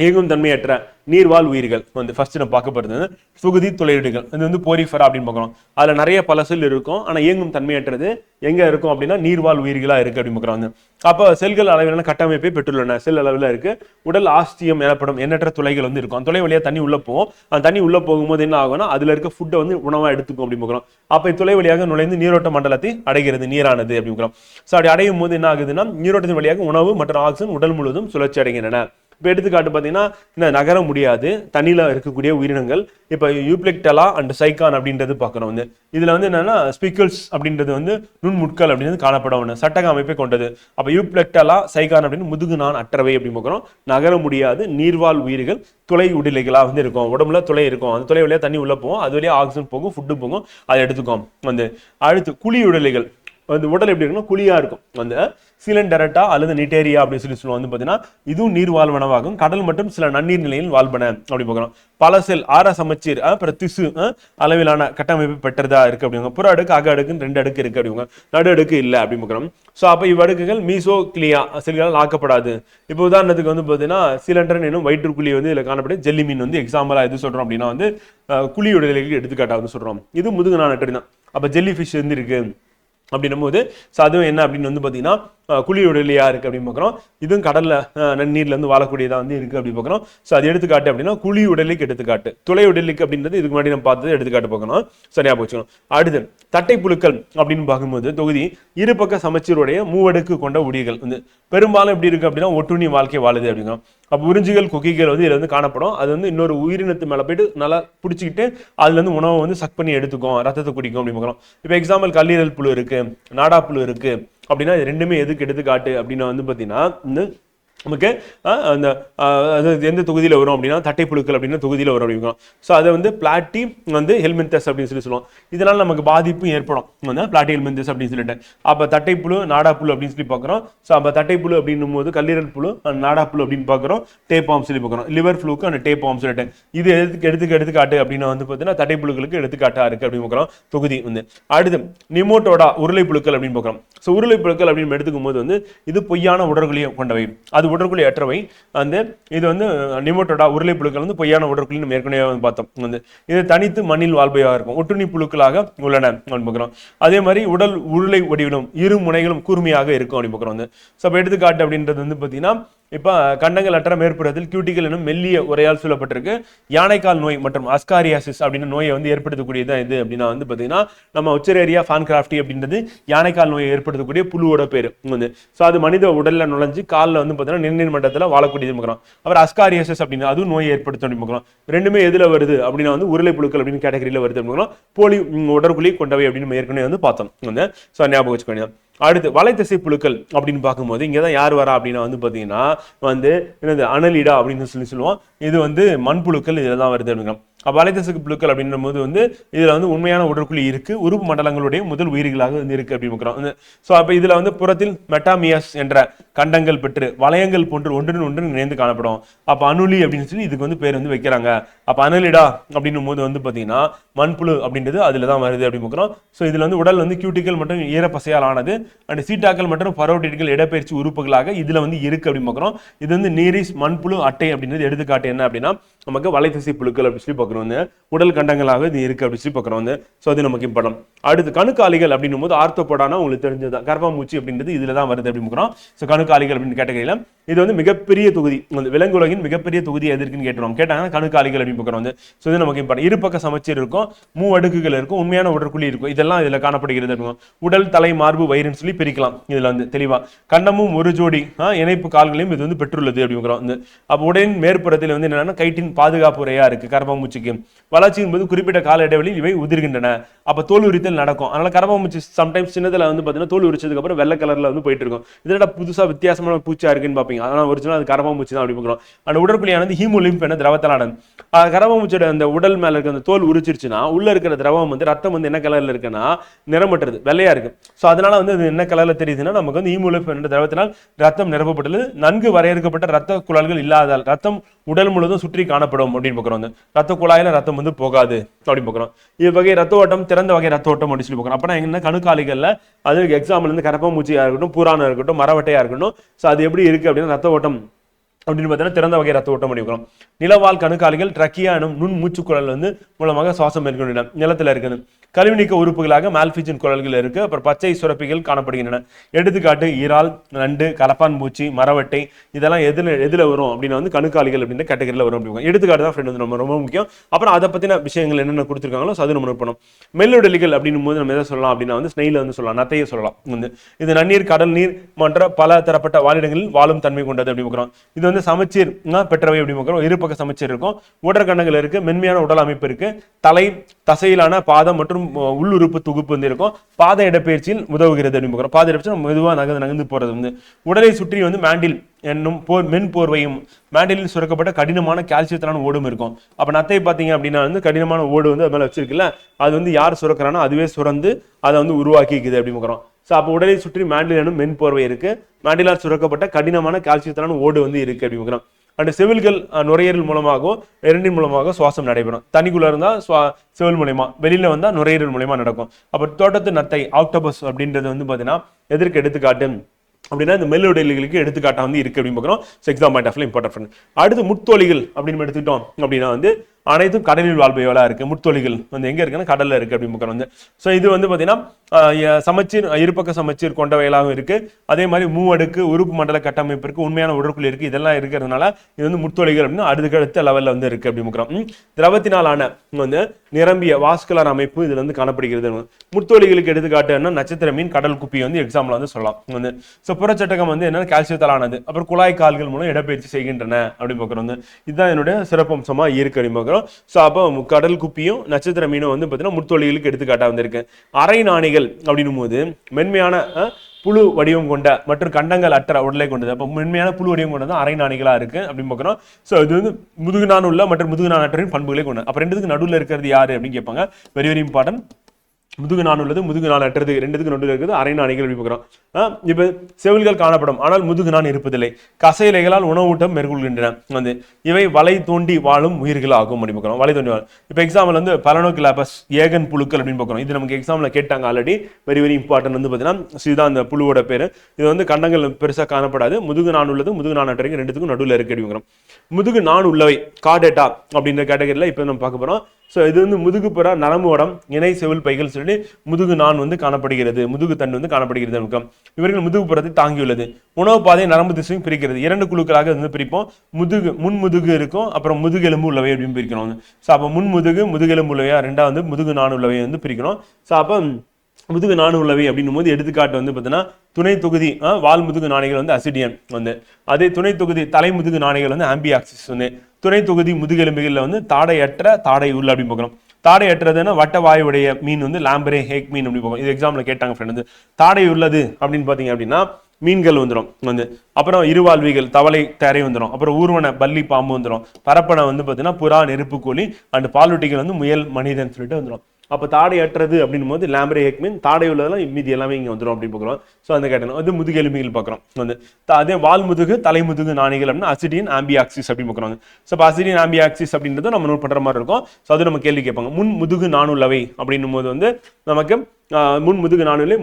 Speaker 2: இயங்கும் தன்மையற்ற நீர்வாழ் உயிர்கள். வந்து ஃபர்ஸ்ட் நம்ம பார்க்க போகிறது சுகுதி துளையீடுகள் இது வந்து போரிஃபரா அப்படின்னு பார்க்குறோம். அதில் நிறைய பல செல் இருக்கும். ஆனால் இயங்கும் தன்மையற்றது எங்கே இருக்கும் அப்படின்னா நீர்வாழ் உயிர்களாக இருக்குது அப்படின்னு பார்க்குறோம் வந்து. அப்போ செல்கள் அளவிலான கட்டமைப்பை பெற்றுள்ளன. செல் அளவில் இருக்குது உடல் ஆஸ்தியம் எனப்படும் எண்ணற்ற துளைகள் வந்து இருக்கும். அந்த துளை வழியாக தண்ணி உள்ளே போகும். அந்த தண்ணி உள்ளே போகும்போது என்ன ஆகும்னா அதில் இருக்க ஃபுட்டை வந்து உணவாக எடுத்துக்கும் அப்படின்னு பார்க்குறோம். அப்போ துளை வழியாக நுழைந்து நீரோட்ட மண்டலத்தை அடைகிறது நீரானது அப்படின்னு பார்க்குறோம். ஸோ அப்படி அடையும் போது என்ன ஆகுதுன்னா நீரோட்டத்தின் வழியாக உணவு மற்றும் ஆக்சிஜன் உடல் முழுவதும் சுழற்சி அடைகின்றன. இப்போ எடுத்துக்காட்டு பார்த்தீங்கன்னா இந்த நகர முடியாது தண்ணியில் இருக்கக்கூடிய உயிரினங்கள். இப்போ யூப்ளெக்டலா அண்ட் சைக்கான் அப்படின்றது பார்க்குறோம் வந்து. இதில் வந்து என்னென்னா ஸ்பிக்கல்ஸ் அப்படின்றது வந்து நுண்முட்கள் அப்படின்றது காணப்படும் ஒன்று சட்டக அமைப்பை கொண்டது. அப்போ யூப்ளெக்டலா சைக்கான் அப்படின்னு முதுகு நான் அற்றவை அப்படின்னு பார்க்குறோம் நகர முடியாது நீர்வாழ் உயிர்கள் துளை உடலைகளாக வந்து இருக்கும். உடம்புல துளை இருக்கும். அந்த துளை வழியாக தண்ணி உள்ளே போகும். அது வழியாக ஆக்சிஜன் போகும் ஃபுட்டு போகும். அதை எடுத்துக்கும் வந்து. அடுத்து குழி உடலைகள். வந்து உடல் எப்படி இருக்குன்னா குழியா இருக்கும். அந்த சிலண்டரட்டா அல்லது நிட்டேரியா அப்படின்னு சொல்லி சொல்லுவோம் வந்து பார்த்தீங்கன்னா இதுவும் நீர் வாழ்வனவாகும். கடல் மற்றும் சில நன்னீர் நிலையில் வாழ்வன அப்படி பார்க்குறோம் பல செல் ஆற சமச்சீர் அப்புறம் திசு அளவிலான கட்டமைப்பு பெற்றதா இருக்கு அப்படிங்க. புற அடுக்கு அக அடுக்குன்னு ரெண்டு அடுக்கு இருக்கு அப்படிங்க. நடு அடுக்கு இல்லை அப்படின்னு பார்க்குறோம் ஸோ அப்போ இவ்வடுக்குகள் மீசோ கிளியா செல்களால் ஆக்கப்படாது. இப்போ உதாரணத்துக்கு வந்து பார்த்தீங்கன்னா சிலண்டர் என்னும் வயிற்றுக்குழி வந்து இதில் காணப்படும் ஜெல்லி மீன் வந்து எக்ஸாம்பிளாக எது சொல்கிறோம் அப்படின்னா வந்து குழி உடலுக்கு எடுத்துக்காட்டாக வந்து சொல்கிறோம் இது முதுகு நான் தான் அப்போ ஜெல்லி ஃபிஷ் வந்து இருக்கு. அப்படின்னும் போது ஸோ அதுவும் என்ன அப்படின்னு வந்து பார்த்தீங்கன்னா குழி உடலியா இருக்கு அப்படின்னு பார்க்குறோம். இதுவும் கடல்ல அஹ், நன்னீர்ல இருந்து வாழக்கூடியதா வந்து இருக்கு அப்படின்னு பார்க்குறோம். ஸோ அது எடுத்துக்காட்டு அப்படின்னா குழி உடலுக்கு எடுத்துக்காட்டு. துளை உடலுக்கு அப்படின்றது இதுக்கு முன்னாடி நம்ம பார்த்தது எடுத்துக்காட்டு பார்க்கணும் சரியா போச்சுக்கணும் அடுத்து தட்டை புழுக்கள் அப்படின்னு பார்க்கும்போது தொகுதி இரு பக்க சமச்சீருடைய மூவடுக்கு கொண்ட உடிகள். வந்து பெரும்பாலும் எப்படி இருக்கு அப்படின்னா ஒட்டுண்ணி வாழ்க்கை வாழுது அப்படிங்கிறோம். அப்போ உறிஞ்சிகள் கொக்கிகள் வந்து இதுல வந்து காணப்படும். அது வந்து இன்னொரு உயிரினத்து மேலே போயிட்டு நல்லா பிடிச்சிக்கிட்டு அதுல இருந்து உணவை வந்து சக் பண்ணி எடுத்துக்கும் ரத்தத்தை குடிக்கும் அப்படின்னு பார்க்குறோம். இப்போ எக்ஸாம்பிள் கல்லீரல் புழு இருக்கு நாடா புழு இருக்கு அப்படின்னா இது ரெண்டுமே எதுக்கு எடுத்துக்காட்டு அப்படின்னா வந்து பார்த்தீங்கன்னா இந்த நமக்கு அந்த அது எந்த தொகுதியில் வரும் அப்படின்னா தட்டைப்புழுக்கள் அப்படின்னா தொகுதியில் வரும் அப்படிங்கிறோம் ஸோ அதை வந்து பிளாட்டி வந்து ஹெல்மெந்தஸ் அப்படின்னு சொல்லி சொல்லுவோம். இதனால் நமக்கு பாதிப்பும் ஏற்படும். வந்து பிளாட்டி ஹெல்மெந்தஸ் அப்படின்னு சொல்லிட்டு. அப்போ தட்டைப்புழு நாடாப்புழு அப்படின்னு சொல்லி பார்க்குறோம். ஸோ அப்போ தட்டைப்புழு அப்படின்னும் போது கல்லீரல் புழு நாடா நாடாப்புழு அப்படின்னு பார்க்குறோம். டேப் ஆம் சொல்லி பார்க்குறோம். லிவர் ஃப்ளூக்கு அந்த டேப்பாம் சொல்லிட்டு. இது எதுக்கு எடுத்துக்கு எடுத்துக்காட்டு அப்படின்னு வந்து பார்த்தீங்கன்னா தட்டைப்புழுக்களுக்கு எடுத்துக்காட்டாக இருக்குது அப்படின்னு பார்க்குறோம். தொகுதி வந்து. அடுத்து நிமோட்டோடா உருளை புழுக்கள் அப்படின்னு பார்க்குறோம். ஸோ உருளை புழுக்கள் அப்படின்னு எடுத்துக்கும் போது வந்து இது பொய்யான உடல்களையும் கொண்டவை. அது உடற்குழி அற்றவை வந்து இது வந்து நிமோட்டோடா உருளை புழுக்கள் வந்து பொய்யான உடற்குழி நம்ம ஏற்கனவே வந்து பார்த்தோம். வந்து இது தனித்து மண்ணில் வாழ்பையாக இருக்கும். ஒட்டுண்ணி புழுக்களாக உள்ளன அப்படின்னு பார்க்குறோம். அதே மாதிரி உடல் உருளை வடிவிலும் இரு முனைகளும் கூர்மையாக இருக்கும் அப்படின்னு பார்க்குறோம். வந்து ஸோ எடுத்துக்காட்டு அப்படின்றது வந்து பார்த்தீங்கன்னா இப்போ கண்டங்கள் அற்ற மேற்புறத்தில் கியூட்டிகள் எனும் மெல்லிய உரையால் சொல்லப்பட்டிருக்கு யானைக்கால் நோய் மற்றும் அஸ்காரியாசிஸ் அப்படின்னு நோயை வந்து ஏற்படுத்தக்கூடியதான் இது அப்படின்னா வந்து பார்த்தீங்கன்னா நம்ம உச்சரேரியா ஃபான்கிராஃப்டி அப்படின்றது யானைக்கால் நோயை ஏற்படுத்தக்கூடிய புழுவோட பேர். வந்து ஸோ அது மனித உடலில் நுழைஞ்சு காலில் வந்து பார்த்தீங்கன்னா நிர்ணய மண்டலத்தில் வாழக்கூடியது பார்க்குறோம் அப்புறம் அஸ்காரியாசிஸ் அப்படின்னா அதுவும் நோயை ஏற்படுத்தும் அப்படின்னு ரெண்டுமே எதில் வருது அப்படின்னா வந்து உருளை புழுக்கள் அப்படின்னு கேட்டகரியில் வருது அப்படின்னா போலி உடற்குழி கொண்டவை அப்படின்னு ஏற்கனவே வந்து பார்த்தோம். வந்து ஸோ ஞாபகம் வச்சுக்கோங்க. அடுத்து வலைத்தசை புழுக்கள் அப்படின்னு பார்க்கும்போது இங்கே தான் யார் வரா அப்படின்னா வந்து பார்த்தீங்கன்னா வந்து என்னது அனலிடா அப்படின்னு சொல்லி சொல்லுவோம். இது வந்து மண்புழுக்கள் இதில் தான் வருது அப்படிங்கிறோம். அப்போ வலைத்தசை புழுக்கள் அப்படின்ற போது வந்து இதில் வந்து உண்மையான உடற்குழி இருக்கு. உறுப்பு மண்டலங்களுடைய முதல் உயிரிகளாக வந்து இருக்கு அப்படின்னு பார்க்குறோம். ஸோ அப்போ இதில் வந்து புறத்தில் மெட்டாமியஸ் என்ற கண்டங்கள் பெற்று வளையங்கள் போன்று ஒன்றுடன் ஒன்று இணைந்து காணப்படும். அப்போ அனுலி அப்படின்னு சொல்லி இதுக்கு வந்து பேர் வந்து வைக்கிறாங்க. அப்போ அனலிடா அப்படின்னும் போது வந்து பார்த்தீங்கன்னா மண்புழு அப்படின்றது அதில் தான் வருது அப்படின்னு பார்க்குறோம். ஸோ இதில் வந்து உடல் வந்து கியூட்டிக்கல் மற்றும் ஈரப்பசையால் ஆனது அண்ட் சீட்டாக்கள் மற்றும் பரோட்டிகள் இடப்பெயர்ச்சி உறுப்புகளாக இதில் வந்து இருக்கு அப்படின்னு பார்க்குறோம். இது வந்து நீரிஸ் மண்புழு அட்டை அப்படின்றது எடுத்துக்காட்டு என்ன அப்படின்னா நமக்கு வலைத்தசை புழுக்கள் அப்படின்னு சொல்லி பார்க்குறோம். பார்க்குறோம் வந்து. உடல் கண்டங்களாக இது இருக்குது அப்படின்னு சொல்லி பார்க்குறோம் வந்து. ஸோ அது நமக்கு இம்பார்ட்டன்ட் அடுத்து கணுக்காலிகள் அப்படின்னும் போது ஆர்த்தோபோடானா உங்களுக்கு தெரிஞ்சது? கர்ப்பமூச்சி அப்படின்றது இதில் தான் வருது அப்படின்னு பார்க்குறோம். ஸோ கணுக்காலிகள் அப்படின்னு கேட்டகரியில் இது வந்து மிகப்பெரிய தொகுதி. அந்த விலங்குலகின் மிகப்பெரிய தொகுதி எது இருக்குன்னு கேட்டுருவோம் கேட்டாங்கன்னா கணுக்காலிகள் அப்படின்னு பார்க்குறோம் வந்து. ஸோ இது நமக்கு இம்பார்ட்டன் இரு பக்க சமச்சீர் இருக்கும். மூ அடுக்குகள் இருக்கும். உண்மையான உடற்குழி இருக்கும். இதெல்லாம் இதில் காணப்படுகிறது இருக்கும் உடல் தலை மார்பு வயிறுன்னு சொல்லி பிரிக்கலாம். இதில் வந்து தெளிவாக கண்டமும் ஒரு ஜோடி ஆ, இணைப்பு கால்களையும் இது வந்து பெற்றுள்ளது அப்படிங்கிறோம் வந்து. அப்போ உடலின் மேற்புறத்தில் வந்து என்னென்னா கைட்டின் பாதுகாப்பு உரையாக இருக்குது கர்ப்பமூச்சிக்கு. வளர்ச்சியின் போது குறிப்பிட்ட கால இடைவெளியில் இவை உதிர்கின்றன. அப்போ தோல் உரித்தல் நடக்கும். அதனால கர்ப்பமூச்சி சம்டைம்ஸ் சின்னதில் வந்து பார்த்தீங்கன்னா தோல் உரிச்சதுக்கு அப்புறம் வெள்ளை கலரில் வந்து போயிட்டு இருக்கும். இதோட புதுசாக வித்தியாசமான பூச்சா இருக்குன்னு பாப்பீங்க. அதனால ஒரிஜினல் அது கர்ப்பமூச்சி தான் அப்படி பார்க்குறோம். அந்த உடற்குழியானது ஹீமோலிம்ப் என திரவத்தலானது. ஆஹ் அந்த உடல் மேலே இருக்க அந்த தோல் உரிச்சிருச்சுன்னா உள்ளே இருக்கிற திரவம் வந்து ரத்தம் வந்து என்ன கலரில் இருக்குன்னா நிறமட்டுறது வெள்ளையா இருக்கு. ஸோ அதனால வந்து அது என்ன கலரில் தெரியுதுன்னா நமக்கு வந்து ஹீமோலிம்ப் என்ற திரவத்தினால் ரத்தம் நிரப்பப்பட்டுள்ளது. நன்கு வரையறுக்கப்பட்ட ரத்த குழல்கள் இல்லாதால் ரத்தம் உடல் முழுவதும் சுற்றி காணப்படும் அப்படின்னு பார்க்குறோம். வந்து ரத்த குழாயில ரத்தம் வந்து போகாது அப்படின்னு பார்க்குறோம். இது வகை ரத்த ஓட்டம் திறந்த வகை ரத்த ஓட்டம் அப்படின்னு சொல்லி பார்க்குறோம். அப்போ என்ன கணுக்காலிகளில் அது எக்ஸாம்பிள் வந்து கரப்பம்பூச்சியா இருக்கட்டும் பூரானம் இருக்கட்டும் மரவட்டையா இருக்கட்டும். ஸோ அது எப்படி இருக்கு அப்படின்னா ரத்த ஓட்டம் அப்படின்னு பார்த்தீங்கன்னா திறந்த வகை ரத்த ஓட்டம் பண்ணிக்கிறோம் நிலவால் கணுக்காலிகள் ட்ரக்கியா எனும் நுண் மூச்சுக்குழல் வந்து மூலமாக சுவாசம் மேற்கொண்டின நிலத்தில் இருக்குது. கழிவு நீக்க உறுப்புகளாக மால்பிஜின் குழல்கள் இருக்கு. அப்புறம் பச்சை சுரப்பிகள் காணப்படுகின்றன. எடுத்துக்காட்டு இறால் நண்டு கலப்பான் பூச்சி மரவட்டை இதெல்லாம் எதில் எதில் வரும் அப்படின்னா வந்து கணுக்காலிகள் அப்படின்ற கேட்டகரியில் வரும் அப்படிங்க எடுத்துக்காட்டு தான் ஃப்ரெண்ட் வந்து நம்ம ரொம்ப முக்கியம். அப்புறம் அதை பற்றின விஷயங்கள் என்னென்ன கொடுத்துருக்காங்களோ அது நம்ம நோட் பண்ணோம். மெல்லுடலிகள் அப்படின்னும் போது நம்ம எதை சொல்லலாம் அப்படின்னா வந்து ஸ்னெயில வந்து சொல்லலாம் நத்தையை சொல்லலாம். வந்து இது நன்னீர் கடல் நீர் போன்ற பல தரப்பட்ட வாழிடங்களில் வாழும் தன்மை கொண்டது அப்படி பார்க்குறோம் இது வந்து சமச்சீர் பெற்றவை அப்படி பார்க்குறோம். இரு பக்க சமச்சீர் இருக்கும். ஊடற்கண்டங்கள் இருக்கு மென்மையான உடல் அமைப்பு இருக்கு. தலை தசையிலான பாதம் மற்றும் உள்ளுறுப்பு தொகுப்பு வந்து இருக்கும். பாத இடப்பெயர்ச்சியில் உதவுகிறது அப்படின்னு பார்க்குறோம். பாத இடப்பெயர்ச்சி மெதுவாக நகர்ந்து நகர்ந்து போறது வந்து. உடலை சுற்றி வந்து மேண்டில் என்னும் போர் மென் போர்வையும் மேண்டலில் சுரக்கப்பட்ட கடினமான கால்சியத்திலான ஓடும் இருக்கும். அப்போ நத்தை பார்த்தீங்க அப்படின்னா வந்து கடினமான ஓடு வந்து அது மேலே வச்சிருக்குல்ல அது வந்து யார் சுரக்கிறானோ அதுவே சுரந்து அதை வந்து உருவாக்கிக்குது அப்படின்னு பார்க்குறோம். ஸோ அப்போ உடலை சுற்றி மேண்டில் எனும் மென் போர்வை இருக்குது மேண்டிலால் சுரக்கப்பட்ட கடினமான கால்சியத்திலான ஓடு வந்து இருக்குது அப்படின்னு பார்க்குறோம். அண்ட் செவில்கள் நுரையீரல் மூலமாகவும் இரண்டின் மூலமாக சுவாசம் நடைபெறும். தண்ணிக்குள்ள இருந்தால் சுவா செவில் மூலயமா வெளியில் வந்தால் நுரையீரல் மூலயமா நடக்கும். அப்போ தோட்டத்து நத்தை ஆக்டோபஸ் அப்படின்றது வந்து பார்த்தீங்கன்னா எதற்கு எடுத்துக்காட்டு? அப்படின்னா இந்த மெல்லுடலிகளுக்கு எடுத்துக்காட்டாக வந்து இருக்குது அப்படின்னு பார்க்குறோம். எக்ஸாம் பாயிண்ட் ஆஃப்ல இம்பார்ட்டன்ட் அடுத்து முத்தோலிகள் அப்படின்னு எடுத்துக்கிட்டோம் அப்படின்னா வந்து அனைத்தும் கடலில் வாழ்பவைகளா இருக்குது முட்தொழிகள் வந்து எங்கே இருக்குன்னா கடலில் இருக்குது அப்படின்னு பார்க்குறோம் வந்து. ஸோ இது வந்து பார்த்தீங்கன்னா சமச்சீர் இருபக்க சமச்சீர் கொண்டவைகளாகவும் இருக்குது அதே மாதிரி மூவடுக்கு உறுப்பு மண்டல கட்டமைப்பு இருக்குது உண்மையான உடற்குள் இருக்குது இதெல்லாம் இருக்கிறதுனால இது வந்து முட்தொழிகள் அப்படின்னு அடுத்த அடுத்த வந்து இருக்குது அப்படின்னு பார்க்குறோம். திரவத்தினாலான வந்து நிரம்பிய வாஸ்குலர் அமைப்பு இதில் வந்து காணப்படுகிறது. முட்தொழிகளுக்கு எடுத்துக்காட்டுன்னா நட்சத்திர மீன் கடல் குப்பியை வந்து எக்ஸாம்பிள் வந்து சொல்லலாம். வந்து ஸோ புறச்சட்டகம் வந்து என்னன்னா கால்சியத்தாலானது அப்புறம் குழாய் கால்கள் மூலம் இடப்பெயர்ச்சி செய்கின்றன அப்படின்னு பார்க்குறோம். வந்து இதுதான் என்னுடைய சிறப்பம்சமாக இருக்கு அப்படின்னு பார்க்குறோம் ஸோ அப்போ கடல் குப்பியும் நட்சத்திர மீனும் வந்து பார்த்தீங்கன்னா முத்தொழிகளுக்கு எடுத்துக்காட்டாக வந்திருக்கு. அரை நாணிகள் அப்படின்னும் போது மென்மையான புழு வடிவம் கொண்ட மற்றும் கண்டங்கள் அற்ற உடலை கொண்டது. அப்போ மென்மையான புழு வடிவம் கொண்டது அரை நாணிகளாக இருக்கு அப்படின்னு பார்க்குறோம் ஸோ இது வந்து முதுகுநான் உள்ள மற்றும் முதுகுநான் அற்றின் பண்புகளை கொண்டது. அப்போ ரெண்டுத்துக்கு நடுவில் இருக்கிறது யாரு அப்படின்னு கேட்பாங்க. வெரி வெரி இம்பார்ட்டன்ட் முதுகு நான் உள்ளது முதுகு நான் அற்றது ரெண்டுத்துக்கு நடுவில் இருக்குது. அரை நாணிகள் அப்படி பார்க்குறோம் இப்போ செவில்கள் காணப்படும். ஆனால் முதுகு நான் இருப்பதில்லை. கசையிலைகளால் உணவூட்டம் மேற்கொள்கின்றன. வந்து இவை வலை தோண்டி வாழும் உயிர்கள் ஆகும் அப்படின்னு பார்க்குறோம் வலை தோண்டி வாழும் இப்போ எக்ஸாம்பிள் வந்து பலனோக்கிலாபஸ் ஏகன் புழுக்கள் அப்படின்னு பார்க்குறோம் இது நமக்கு எக்ஸாம்பிள் கேட்டாங்க ஆல்ரெடி வெரி வெரி இம்பார்ட்டன்ட் வந்து பார்த்தீங்கன்னா இதுதான் அந்த புழுவோட பேர். இது வந்து கண்டங்கள் பெருசாக காணப்படாது. முதுகு நான் உள்ளது முதுகு நான் அற்றது ரெண்டுத்துக்கும் நடுவில் இருக்கு அப்படி முதுகு நான் உள்ளவை காடேட்டா அப்படின்ற கேட்டகரியில் இப்போ நம்ம பார்க்க போகிறோம் ஸோ இது வந்து முதுகுப்புற நரம்பு வடம் இணை செவில் பைகள் சொல்லி முதுகு நான் வந்து காணப்படுகிறது முதுகு தண்டு வந்து காணப்படுகிறது நமக்கு இவர்கள் முதுகுப்புறத்தை தாங்கியுள்ளது. உணவு பாதை நரம்பு திசையும் பிரிக்கிறது. இரண்டு குழுக்களாக வந்து பிரிப்போம். முதுகு முன் முதுகு இருக்கும் அப்புறம் முதுகெலும்பு உள்ளவை அப்படின்னு பிரிக்கணும். ஸோ அப்போ முன் முதுகு முதுகெலும்பு உள்ளவையா? ரெண்டா வந்து முதுகு நான் உள்ளவை வந்து பிரிக்கணும். ஸோ அப்போ முதுகு நாணு உள்ளவை அப்படின்னும் போது எடுத்துக்காட்டு வந்து பார்த்தீங்கன்னா துணை தொகுதி ஆ, வால் முதுகு நாணைகள் வந்து அசிடியன் வந்து. அதே துணை தொகுதி தலை முதுகு நாணைகள் வந்து ஆம்பியாக்சிஸ் வந்து. துணை தொகுதி முதுகெலும்புகளில் வந்து தாடையற்ற தாடை உள்ள அப்படின்னு பார்க்குறோம் தாடை அற்றதுன்னா வட்ட வாயுடைய மீன் வந்து லாம்பரே ஹேக் மீன் அப்படி பார்க்கும் இது எக்ஸாம்பிள் கேட்டாங்க ஃப்ரெண்ட் வந்து. தாடை உள்ளது அப்படின்னு பார்த்தீங்க அப்படின்னா மீன்கள் வந்துடும் வந்து அப்புறம் இருவாழ்விகள் தவளை தரை வந்துடும் அப்புறம் ஊர்வன பல்லி பாம்பு வந்துடும் பரப்பனை வந்து பார்த்தீங்கன்னா புறா நெருப்புக்கோழி அண்ட் பாலூட்டிகள் வந்து முயல் மனிதன் சொல்லிட்டு வந்துடும் அப்போ தாடை அற்றது அப்படின்னும் போது லேம்பரே ஹெக்மின் தாடை உள்ளதெல்லாம் மீதி எல்லாமே இங்கே வந்துடும் அப்படின்னு பார்க்குறோம். ஸோ அந்த கேட்டணும் அது முதுகெலும்பிகள் பார்க்குறோம். வந்து த- அதே வால் முதுகு தலைமுதுகு நாணிகள் அப்படின்னா அசிடியன் ஆம்பியாக்சிஸ் அப்படின்னு பார்க்குறாங்க. ஸோ இப்போ அசிடியன் ஆம்பியாக்சிஸ் அப்படின்றத நம்ம நோட் பண்ணுற மாதிரி இருக்கும். ஸோ அது நம்ம கேள்வி கேட்பாங்க. முன் முதுகு நானுள்ளவை அப்படின்னும் போது வந்து நமக்கு முன் முதுகு நாணுல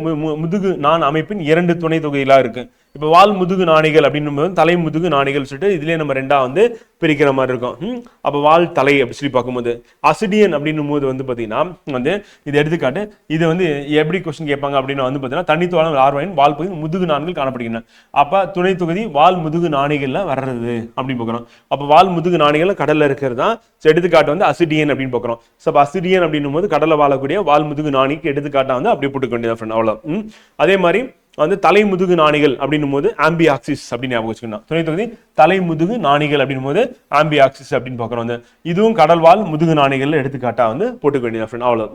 Speaker 2: முதுகு நான் அமைப்பின் இரண்டு துணை தொகைகளாக இருக்குது இப்போ வால் முதுகு நாணிகள் அப்படின்னும் போது தலை முதுகு நாணிகள் சொல்லிட்டு இதுலயே நம்ம ரெண்டா வந்து பிரிக்கிற மாதிரி இருக்கும். அப்போ வால் தலை அப்படி சொல்லி பார்க்கும்போது அசிடியன் அப்படின்னும் போது வந்து பார்த்தீங்கன்னா வந்து இது எடுத்துக்காட்டு இது வந்து எப்படி கொஸ்டின் கேட்பாங்க அப்படின்னு வந்து பார்த்தீங்கன்னா தனித்துவான ஆர்வாயின் வால் பகுதி முதுகு நான்கள் காணப்படுகின்றன. அப்போ துணை தொகுதி வால் முதுகு நாணிகள்ல வர்றது அப்படின்னு பார்க்குறோம். அப்போ வால் முதுகு நாணிகள் கடல்ல இருக்கிறது தான் எடுத்துக்காட்டு வந்து அசிடியன் அப்படின்னு பார்க்குறோம். ஸோ அப்போ அசிடியன் அப்படின்னும் போது கடலை வாழக்கூடிய வால் முதுகு நாணிக்கு எடுத்துக்காட்டா வந்து அப்படியே போட்டுக்க வேண்டியது அவ்வளோ அதே மாதிரி வந்து தலை முதுகு நாணிகள் அப்படின்னும் போது ஆம்பியாக்சிஸ் அப்படின்னு ஞாபகம் வச்சுக்கணும். துணை தொகுதி தலை முதுகு நாணிகள் அப்படின்னும் போது ஆம்பியாக்சிஸ் அப்படின்னு பார்க்குறோம். வந்து இதுவும் கடல்வால் முதுகு நாணிகள் எடுத்துக்காட்டா வந்து போட்டுக்க வேண்டியது ஃப்ரெண்ட் அவ்வளோ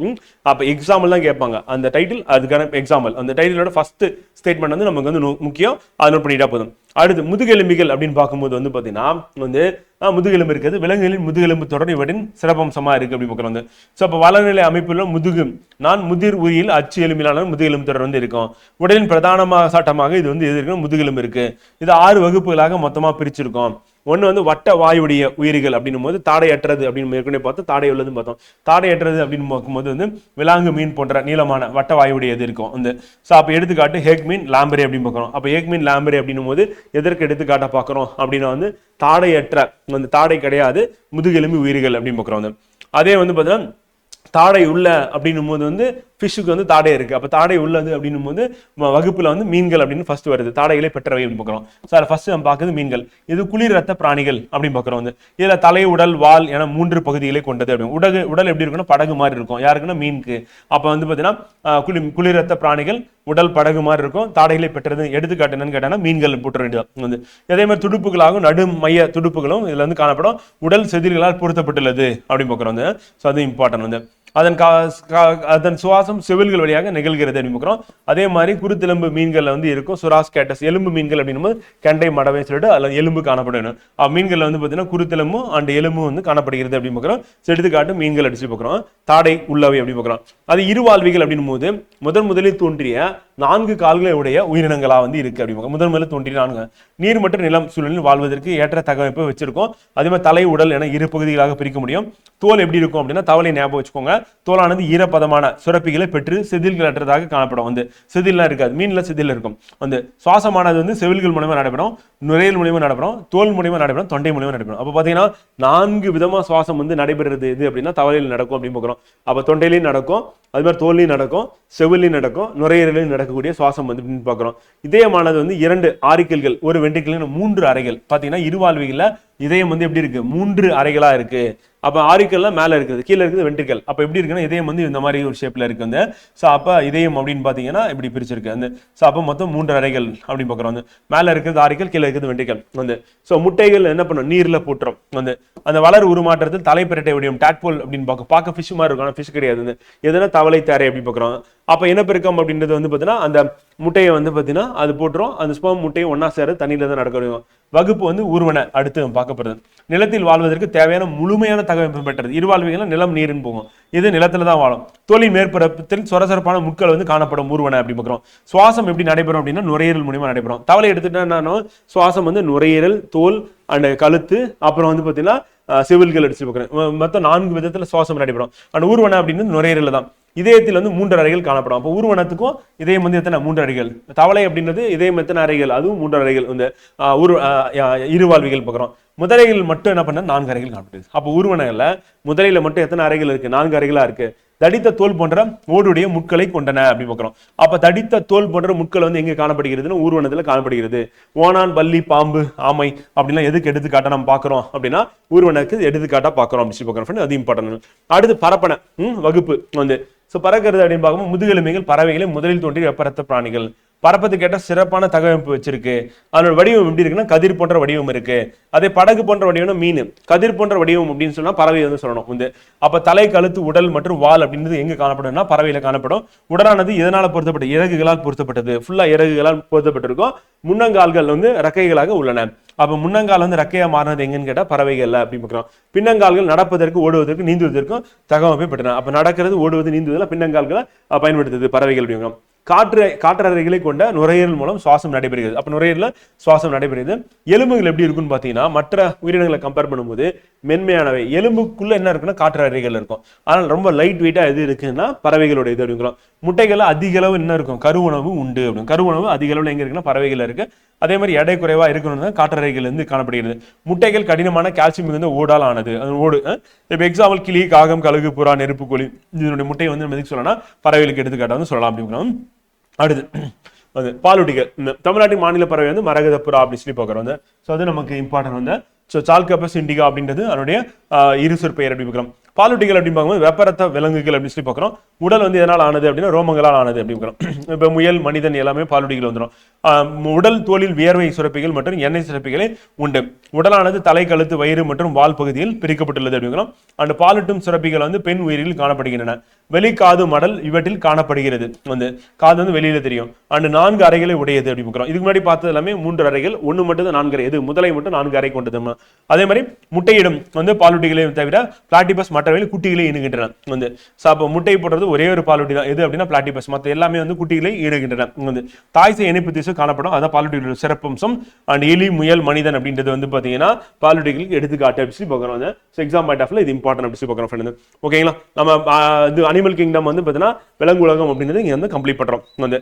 Speaker 2: அப்போ எக்ஸாம்பிள் தான் கேட்பாங்க. அந்த டைட்டில் அதுக்கான எக்ஸாம்பிள் அந்த டைட்டிலோட ஃபர்ஸ்ட் ஸ்டேட்மெண்ட் வந்து நமக்கு வந்து முக்கியம். அதை நோட் பண்ணிட்டா போதும். அடுத்து முதுகெலும்பிகள் அப்படின்னு பார்க்கும்போது வந்து பார்த்தீங்கன்னா வந்து ஆஹ், முதுகெலும்பு இருக்குது. விலங்குகளின் முதுகெலும்பு தொடர் இவற்றின் சிறப்பம்சமா இருக்கு அப்படின்னு பார்க்குறோம். வந்து ஸோ அப்போ வளநிலை அமைப்பில் முதுகு. நான் முதிர் உயிரில் அச்சு எலும்பிலான முதுகெலும்பு தொடர் வந்து இருக்கும். உடலின் பிரதானமாக சாட்டமாக இது வந்து எது இருக்குன்னா முதுகெலும்பு இருக்கு. இது ஆறு வகுப்புகளாக மொத்தமா பிரிச்சிருக்கோம் ஒன்று வந்து வட்ட வாயுடைய உயிரிகள் அப்படின்னும் போது தாடையற்றது அப்படின்னு ஏற்கனவே பார்த்தோம். தாடை உள்ளதுன்னு பார்த்தோம். தாடையற்றது அப்படின்னு பார்க்கும்போது வந்து விலாங்கு மீன் போன்ற நீளமான வட்ட வாயுடைய இது இருக்கும். வந்து ஸோ அப்போ எடுத்துக்காட்டு ஹேக் மீன் லாம்பரே அப்படின்னு பார்க்குறோம். அப்போ ஹேக் மீன் லாம்பரே அப்படின்னும் போது எதற்கு எடுத்துக்காட்டாக பார்க்குறோம்? அப்படின்னா வந்து தாடையற்ற வந்து தாடை கிடையாது முதுகெலும்பு உயிரிகள் அப்படின்னு பார்க்குறோம். வந்து அதே வந்து பார்த்தீங்கன்னா தாடை உள்ள அப்படின்னும் போது வந்து ஃபிஷ்ஷுக்கு வந்து தாடை இருக்குது அப்போ தாடை உள்ளது அப்படின்னும் போது வகுப்பில் வந்து மீன்கள் அப்படின்னு ஃபஸ்ட்டு வருது. தாடைகளை பெற்றவை அப்படின்னு பார்க்குறோம். சார் ஃபஸ்ட்டு நம்ம பார்க்குறது மீன்கள். இது குளிர் ரத்த பிராணிகள் அப்படின்னு பார்க்குறோம் வந்து. இதில் தலை உடல் வால் என மூன்று பகுதிகளை கொண்டது அப்படின்னு. உடகு உடல் எப்படி இருக்குன்னா படகு மாதிரி இருக்கும். யாருக்குன்னா மீனுக்கு. அப்போ வந்து பார்த்தீங்கன்னா குளி குளிர் ரத்த பிராணிகள் உடல் படகு மாதிரி இருக்கும். தாடைகளை பெற்றது எடுத்துக்காட்டு என்னன்னு கேட்டாங்கன்னா மீன்கள் போட்டு வேண்டியது வந்து. அதே மாதிரி துடுப்புகளாகவும் நடு மைய துடுப்புகளும் இதில் வந்து காணப்படும். உடல் செதில்களால் பொருத்தப்பட்டுள்ளது அப்படின்னு பார்க்குறோம் வந்து. ஸோ அது இம்பார்ட்டன்ட் வந்து. அதன் கா அதன் சுவாசம் செவில்கள் வழியாக நிகழ்கிறது அப்படின்னு பார்க்குறோம். அதே மாதிரி குருத்தெலும்பு மீன்கள்ல வந்து இருக்கும். சுராஸ் கேட்டஸ் எலும்பு மீன்கள் அப்படின்னும் போது கெண்டை மடவை சொல்லிட்டு அதில் எலும்பு காணப்படும். அஹ் வந்து பார்த்தீங்கன்னா குருத்தெலும்பும் அண்ட் எலும்பும் வந்து காணப்படுகிறது அப்படின்னு பார்க்குறோம். So எடுத்துக்காட்டு மீன்கள் அடிச்சு பார்க்குறோம். தாடை உள்ளவை அப்படின்னு பார்க்குறோம். அது இருவாழ்விகள் அப்படின்னும் போது முதன் முதலில் தோன்றிய நான்கு கால்களை உடைய உயிரினங்களா வந்து இருக்கு அப்படின்னு முதல் முதன் முதலில் தோன்றிய நான்கு நீர் மற்றும் நிலம் சூழலில் வாழ்வதற்கு ஏற்ற தகவமைப்பை வச்சிருக்கோம். அதே மாதிரி தலை உடல் என இரு பகுதிகளாக பிரிக்க முடியும். தோல் எப்படி இருக்கும் அப்படின்னா தவளை ஞாபகம் வச்சுக்கோங்க. தோலானது ஈரப்பதமான சுரப்பிகளை பெற்று செதில்கள் அற்றதாக காணப்படும். வந்து செதில்லாம் இருக்காது. மீன்ல செதில் இருக்கும். வந்து சுவாசமானது வந்து செவில்கள் மூலமா நடைபெறும் நுரையல் மூலியமா நடைபெறும் தோல் மூலியமா நடைபெறும் தொண்டை மூலியமா நடைபெறும். அப்போ பாத்தீங்கன்னா நான்கு விதமா சுவாசம் வந்து நடைபெறுறது எது அப்படின்னா தவளையில் நடக்கும் அப்படின்னு பார்க்குறோம் அப்போ தொண்டையிலையும் நடக்கும் அது மாதிரி தோல்லையும் நடக்கும் செவிலையும் நடக்கும் நுரையீரலையும் நடக்கக்கூடிய சுவாசம் வந்து அப்படின்னு பார்க்குறோம் இதயமானது வந்து இரண்டு ஆரிக்கல்கள் ஒரு வெண்டிக்கல் மூன்று அறைகள். பார்த்தீங்கன்னா இருவாழ்விகளில் இதயம் வந்து எப்படி இருக்கு? மூன்று அறைகளா இருக்கு. அப்போ ஆரிக்கல்லாம் மேலே இருக்குது கீழே இருக்குது வென்ட்ரிக்கல் அப்போ எப்படி இருக்குன்னா இதயம் வந்து இந்த மாதிரி ஒரு ஷேப்ல இருக்குது அந்த ஸோ அப்போ இதயம் அப்படின்னு பார்த்தீங்கன்னா இப்படி பிரிச்சிருக்கு அந்த ஸோ அப்போ மொத்தம் மூன்று அறைகள் அப்படின்னு பார்க்குறோம் வந்து. மேலே இருக்கிறது ஆரிக்கல் கீழே இருக்கிறது வென்ட்ரிக்கல் வந்து. ஸோ முட்டைகள் என்ன பண்ணும்? நீரில் போட்டுரும் வந்து. அந்த வளர் உருமாற்றத்தில் தலைப்பிரட்டை வடிவம் டாட்போல் அப்படின்னு பார்க்க பார்க்க ஃபிஷ் மாதிரி இருக்கும் ஆனால் ஃபிஷ் கிடையாது வந்து. எதுனா தவளை தேரை அப்படின்னு பார்க்குறோம் அப்போ இனப்பெருக்கம் அப்படின்றது வந்து பார்த்தீங்கன்னா அந்த முட்டையை வந்து பார்த்தீங்கன்னா அது போட்டுரும். அந்த ஸ்பெர்ம் முட்டையும் ஒன்றா சேர தண்ணியில் தான் முடியும். வகுப்பு வந்து ஊர்வன அடுத்து பார்க்கப்படுது நிலத்தில் வாழ்வதற்கு தேவையான முழுமையான தகவல் பெற்றது. இருவாழ்விகள் நிலம் நீரின் போகும். இது நிலத்தில் தான் வாழும். தோலின் மேற்பரப்பத்தில் சொரசொரப்பான முட்கள் வந்து காணப்படும் ஊர்வன அப்படி பார்க்குறோம். சுவாசம் எப்படி நடைபெறும் அப்படின்னா நுரையீரல் மூலியமாக நடைபெறும். தவளை எடுத்துட்டோம்னா சுவாசம் வந்து நுரையீரல் தோல் அண்ட் கழுத்து அப்புறம் வந்து பார்த்தீங்கன்னா சிவில்கள் செவில்கள் அடிச்சு பார்க்குறேன். மொத்தம் நான்கு விதத்தில் சுவாசம் நடைபெறும். அண்ட் ஊர்வன அப்படின்னு நுரையீரல் தான். இதயத்தில் வந்து மூன்று அறைகள் காணப்படும். அப்போ ஊர்வனத்துக்கும் இதயம் வந்து எத்தனை மூன்று அறைகள். தவளை அப்படின்றது இதயம் எத்தனை அறைகள் அதுவும் மூன்று அறைகள். வந்து ஊர் இருவாழ்விகள் பார்க்குறோம். முதலைகள் மட்டும் என்ன பண்ண நான்கு அறைகள் காணப்படுது அப்போ ஊர்வனங்களில் முதலையில மட்டும் எத்தனை அறைகள் இருக்கு? நான்கு அறைகளாக இருக்கு. தடித்த தோல் போன்ற ஓடுடைய முட்களை கொண்டன அப்படின்னு பார்க்குறோம். அப்போ தடித்த தோல் போன்ற முட்கள் வந்து எங்கே காணப்படுகிறதுன்னு ஊர்வனத்தில் காணப்படுகிறது. ஓனான் பள்ளி பாம்பு ஆமை அப்படிலாம் எதுக்கு எடுத்துக்காட்டாக நம்ம பார்க்குறோம்? அப்படின்னா ஊர்வனக்கு எடுத்துக்காட்டாக பார்க்குறோம் அப்படின்னு சொல்லி பார்க்குறோம். friend. அது இம்பார்ட்டன்ட் அடுத்து பரப்பன ம், வகுப்பு வந்து ஸோ பறக்கிறது அப்படின்னு பார்க்கும்போது முதுகெலும்பிகள் பறவைகளை முதலில் தோன்றிய வெப்பரத்த பிராணிகள். பறப்பதுக்கு கேட்ட சிறப்பான தகவமைப்பு வச்சிருக்கு. அதனோட வடிவம் எப்படி இருக்குன்னா கதிர் போன்ற வடிவம் இருக்கு. அதே படகு போன்ற வடிவம்னா மீன். கதிர் போன்ற வடிவம் அப்படின்னு சொன்னா பறவை வந்து சொல்லணும். வந்து அப்ப தலை கழுத்து உடல் மற்றும் வால் அப்படின்றது எங்க காணப்படும்னா பறவையில காணப்படும். உடலானது எதனால பொருத்தப்பட்டது இறகுகளால் பொருத்தப்பட்டது. ஃபுல்லா இறகுகளால் பொருத்தப்பட்டிருக்கும். முன்னங்கால்கள் வந்து ரக்கைகளாக உள்ளன. அப்ப முன்னங்கால் வந்து ரெக்கையா மாறினது எங்கன்னு கேட்டா பறவைகள்ல அப்படின்னு பார்க்கிறோம். பின்னங்கால்கள் நடப்பதற்கு ஓடுவதற்கு நீந்துவதற்கும் தகவமைப்பு பெற்றன அப்ப நடக்கிறது ஓடுவது நீந்துவதில் பின்னங்கால்களை பயன்படுத்துது பறவைகள் அப்படிங்கிறோம். காற்று காற்றறைகளை கொண்ட நுரையீரல் மூலம் சுவாசம் நடைபெறுகிறது. அப்ப நுரையீரல சுவாசம் நடைபெறுகிறது. எலும்புகள் எப்படி இருக்குன்னு பார்த்தீங்கன்னா மற்ற உயிரினங்களை கம்பேர் பண்ணும்போது மென்மையானவை. எலும்புக்குள்ள என்ன இருக்குன்னா காற்றறைகள் இருக்கும். ஆனால் ரொம்ப லைட் வெயிட்டா எது இருக்குன்னா பறவைகளோட இது அப்படிங்கிறோம். முட்டைகள் அதிக அளவு என்ன இருக்கும்? கருவுணவு உண்டு அப்படின்னு. கருவுணவு அதிக அளவில் எங்க இருக்குன்னா பறவைகள் இருக்கு. அதே மாதிரி எடை குறைவா இருக்கணும்னா காற்றறைகள் காணப்படுகிறது. முட்டைகள் கடினமான கால்சியம் மிகுந்த ஓடால் ஆனது. அது ஓடு இப்போ எக்ஸாம்பிள் கிளி காகம் கழுகு புறா நெருப்பு கோழி இதனுடைய முட்டையை வந்து நம்ம எதுக்கு சொல்லலாம் பறவைகளுக்கு எடுத்துக்காட்டாக வந்து சொல்லலாம் அப்படிங்கிறோம் அடுத்து அது பாலூட்டிகள். இந்த தமிழ்நாட்டின் மாநில பறவை வந்து மரகத புறா அப்படின்னு சொல்லி பார்க்குறோம். வந்து ஸோ அது நமக்கு இம்பார்ட்டன்ட் வந்து ஸோ சால்கப்பஸ் இண்டிகா அப்படின்றது அதனுடைய ஆஹ், இருசொற் பெயர் அப்படி பார்க்குறோம். பாலூட்டிகள் அப்படின்னு பார்க்கும்போது வெப்பரத்த விலங்குகள் அப்படின்னு சொல்லி பார்க்குறோம். உடல் வந்து எதனால் ஆனது அப்படின்னா ரோமங்களால் ஆனது அப்படி பார்க்குறோம். இப்போ முயல் மனிதன் எல்லாமே பாலூட்டிகள் வந்துடும் உடல் தோலில் வியர்வை சுரப்பிகள் மற்றும் எண்ணெய் சுரப்பிகளே உண்டு. உடலானது தலை கழுத்து வயிறு மற்றும் வால் பகுதியில் பிரிக்கப்பட்டுள்ளது அப்படிங்கிறோம் அண்ட் பாலூட்டும் சுரப்பிகள் வந்து பெண் உயிரில் காணப்படுகின்றன. வெளி காது மடல் இவற்றில் காணப்படுகிறது. வந்து காது வந்து வெளியில தெரியும். அண்டு நான்கு அறைகளை உடையது அப்படி பார்க்குறோம். இதுக்கு முன்னாடி பார்த்தது எல்லாமே மூன்று அறைகள் ஒன்று மட்டும் தான் நான்கு அறை. இது முதலை மட்டும் நான்கு அறை கொண்டது. அதே மாதிரி முட்டையிடும் வந்து பாலூட்டிகளை தவிர பிளாட்டிபஸ் மற்றவைகள் குட்டிகளை ஈணுகின்றன வந்து ஸோ அப்போ முட்டை போடுறது ஒரே ஒரு பாலூட்டி தான். எது அப்படின்னா பிளாட்டிபஸ். மற்ற எல்லாமே வந்து குட்டிகளை ஈடுகின்றன வந்து தாய் இணைப்பு திசு காணப்படும். அதான் பாலூட்டிகளோட சிறப்பம்சம். அண்ட் எலி முயல் மனிதன் அப்படின்றது வந்து பார்த்தீங்கன்னா பாலூட்டிகளுக்கு எடுத்துக்காட்டு அப்படி சொல்லி பார்க்குறோம். ஸோ எக்ஸாம் பாயிண்ட் ஆஃப்ல இது இம்பார்ட்டன் அப்படி சொல்லி பார்க்குறோம் ஓகேங்களா? நம்ம இது அனிமல் கிங்டம் வந்து பார்த்தீங்கன்னா விலங்கு உலகம் அப்படின்றது இங்கே வந்து கம்ப்ளீட் பண்ணுறோம் வந்து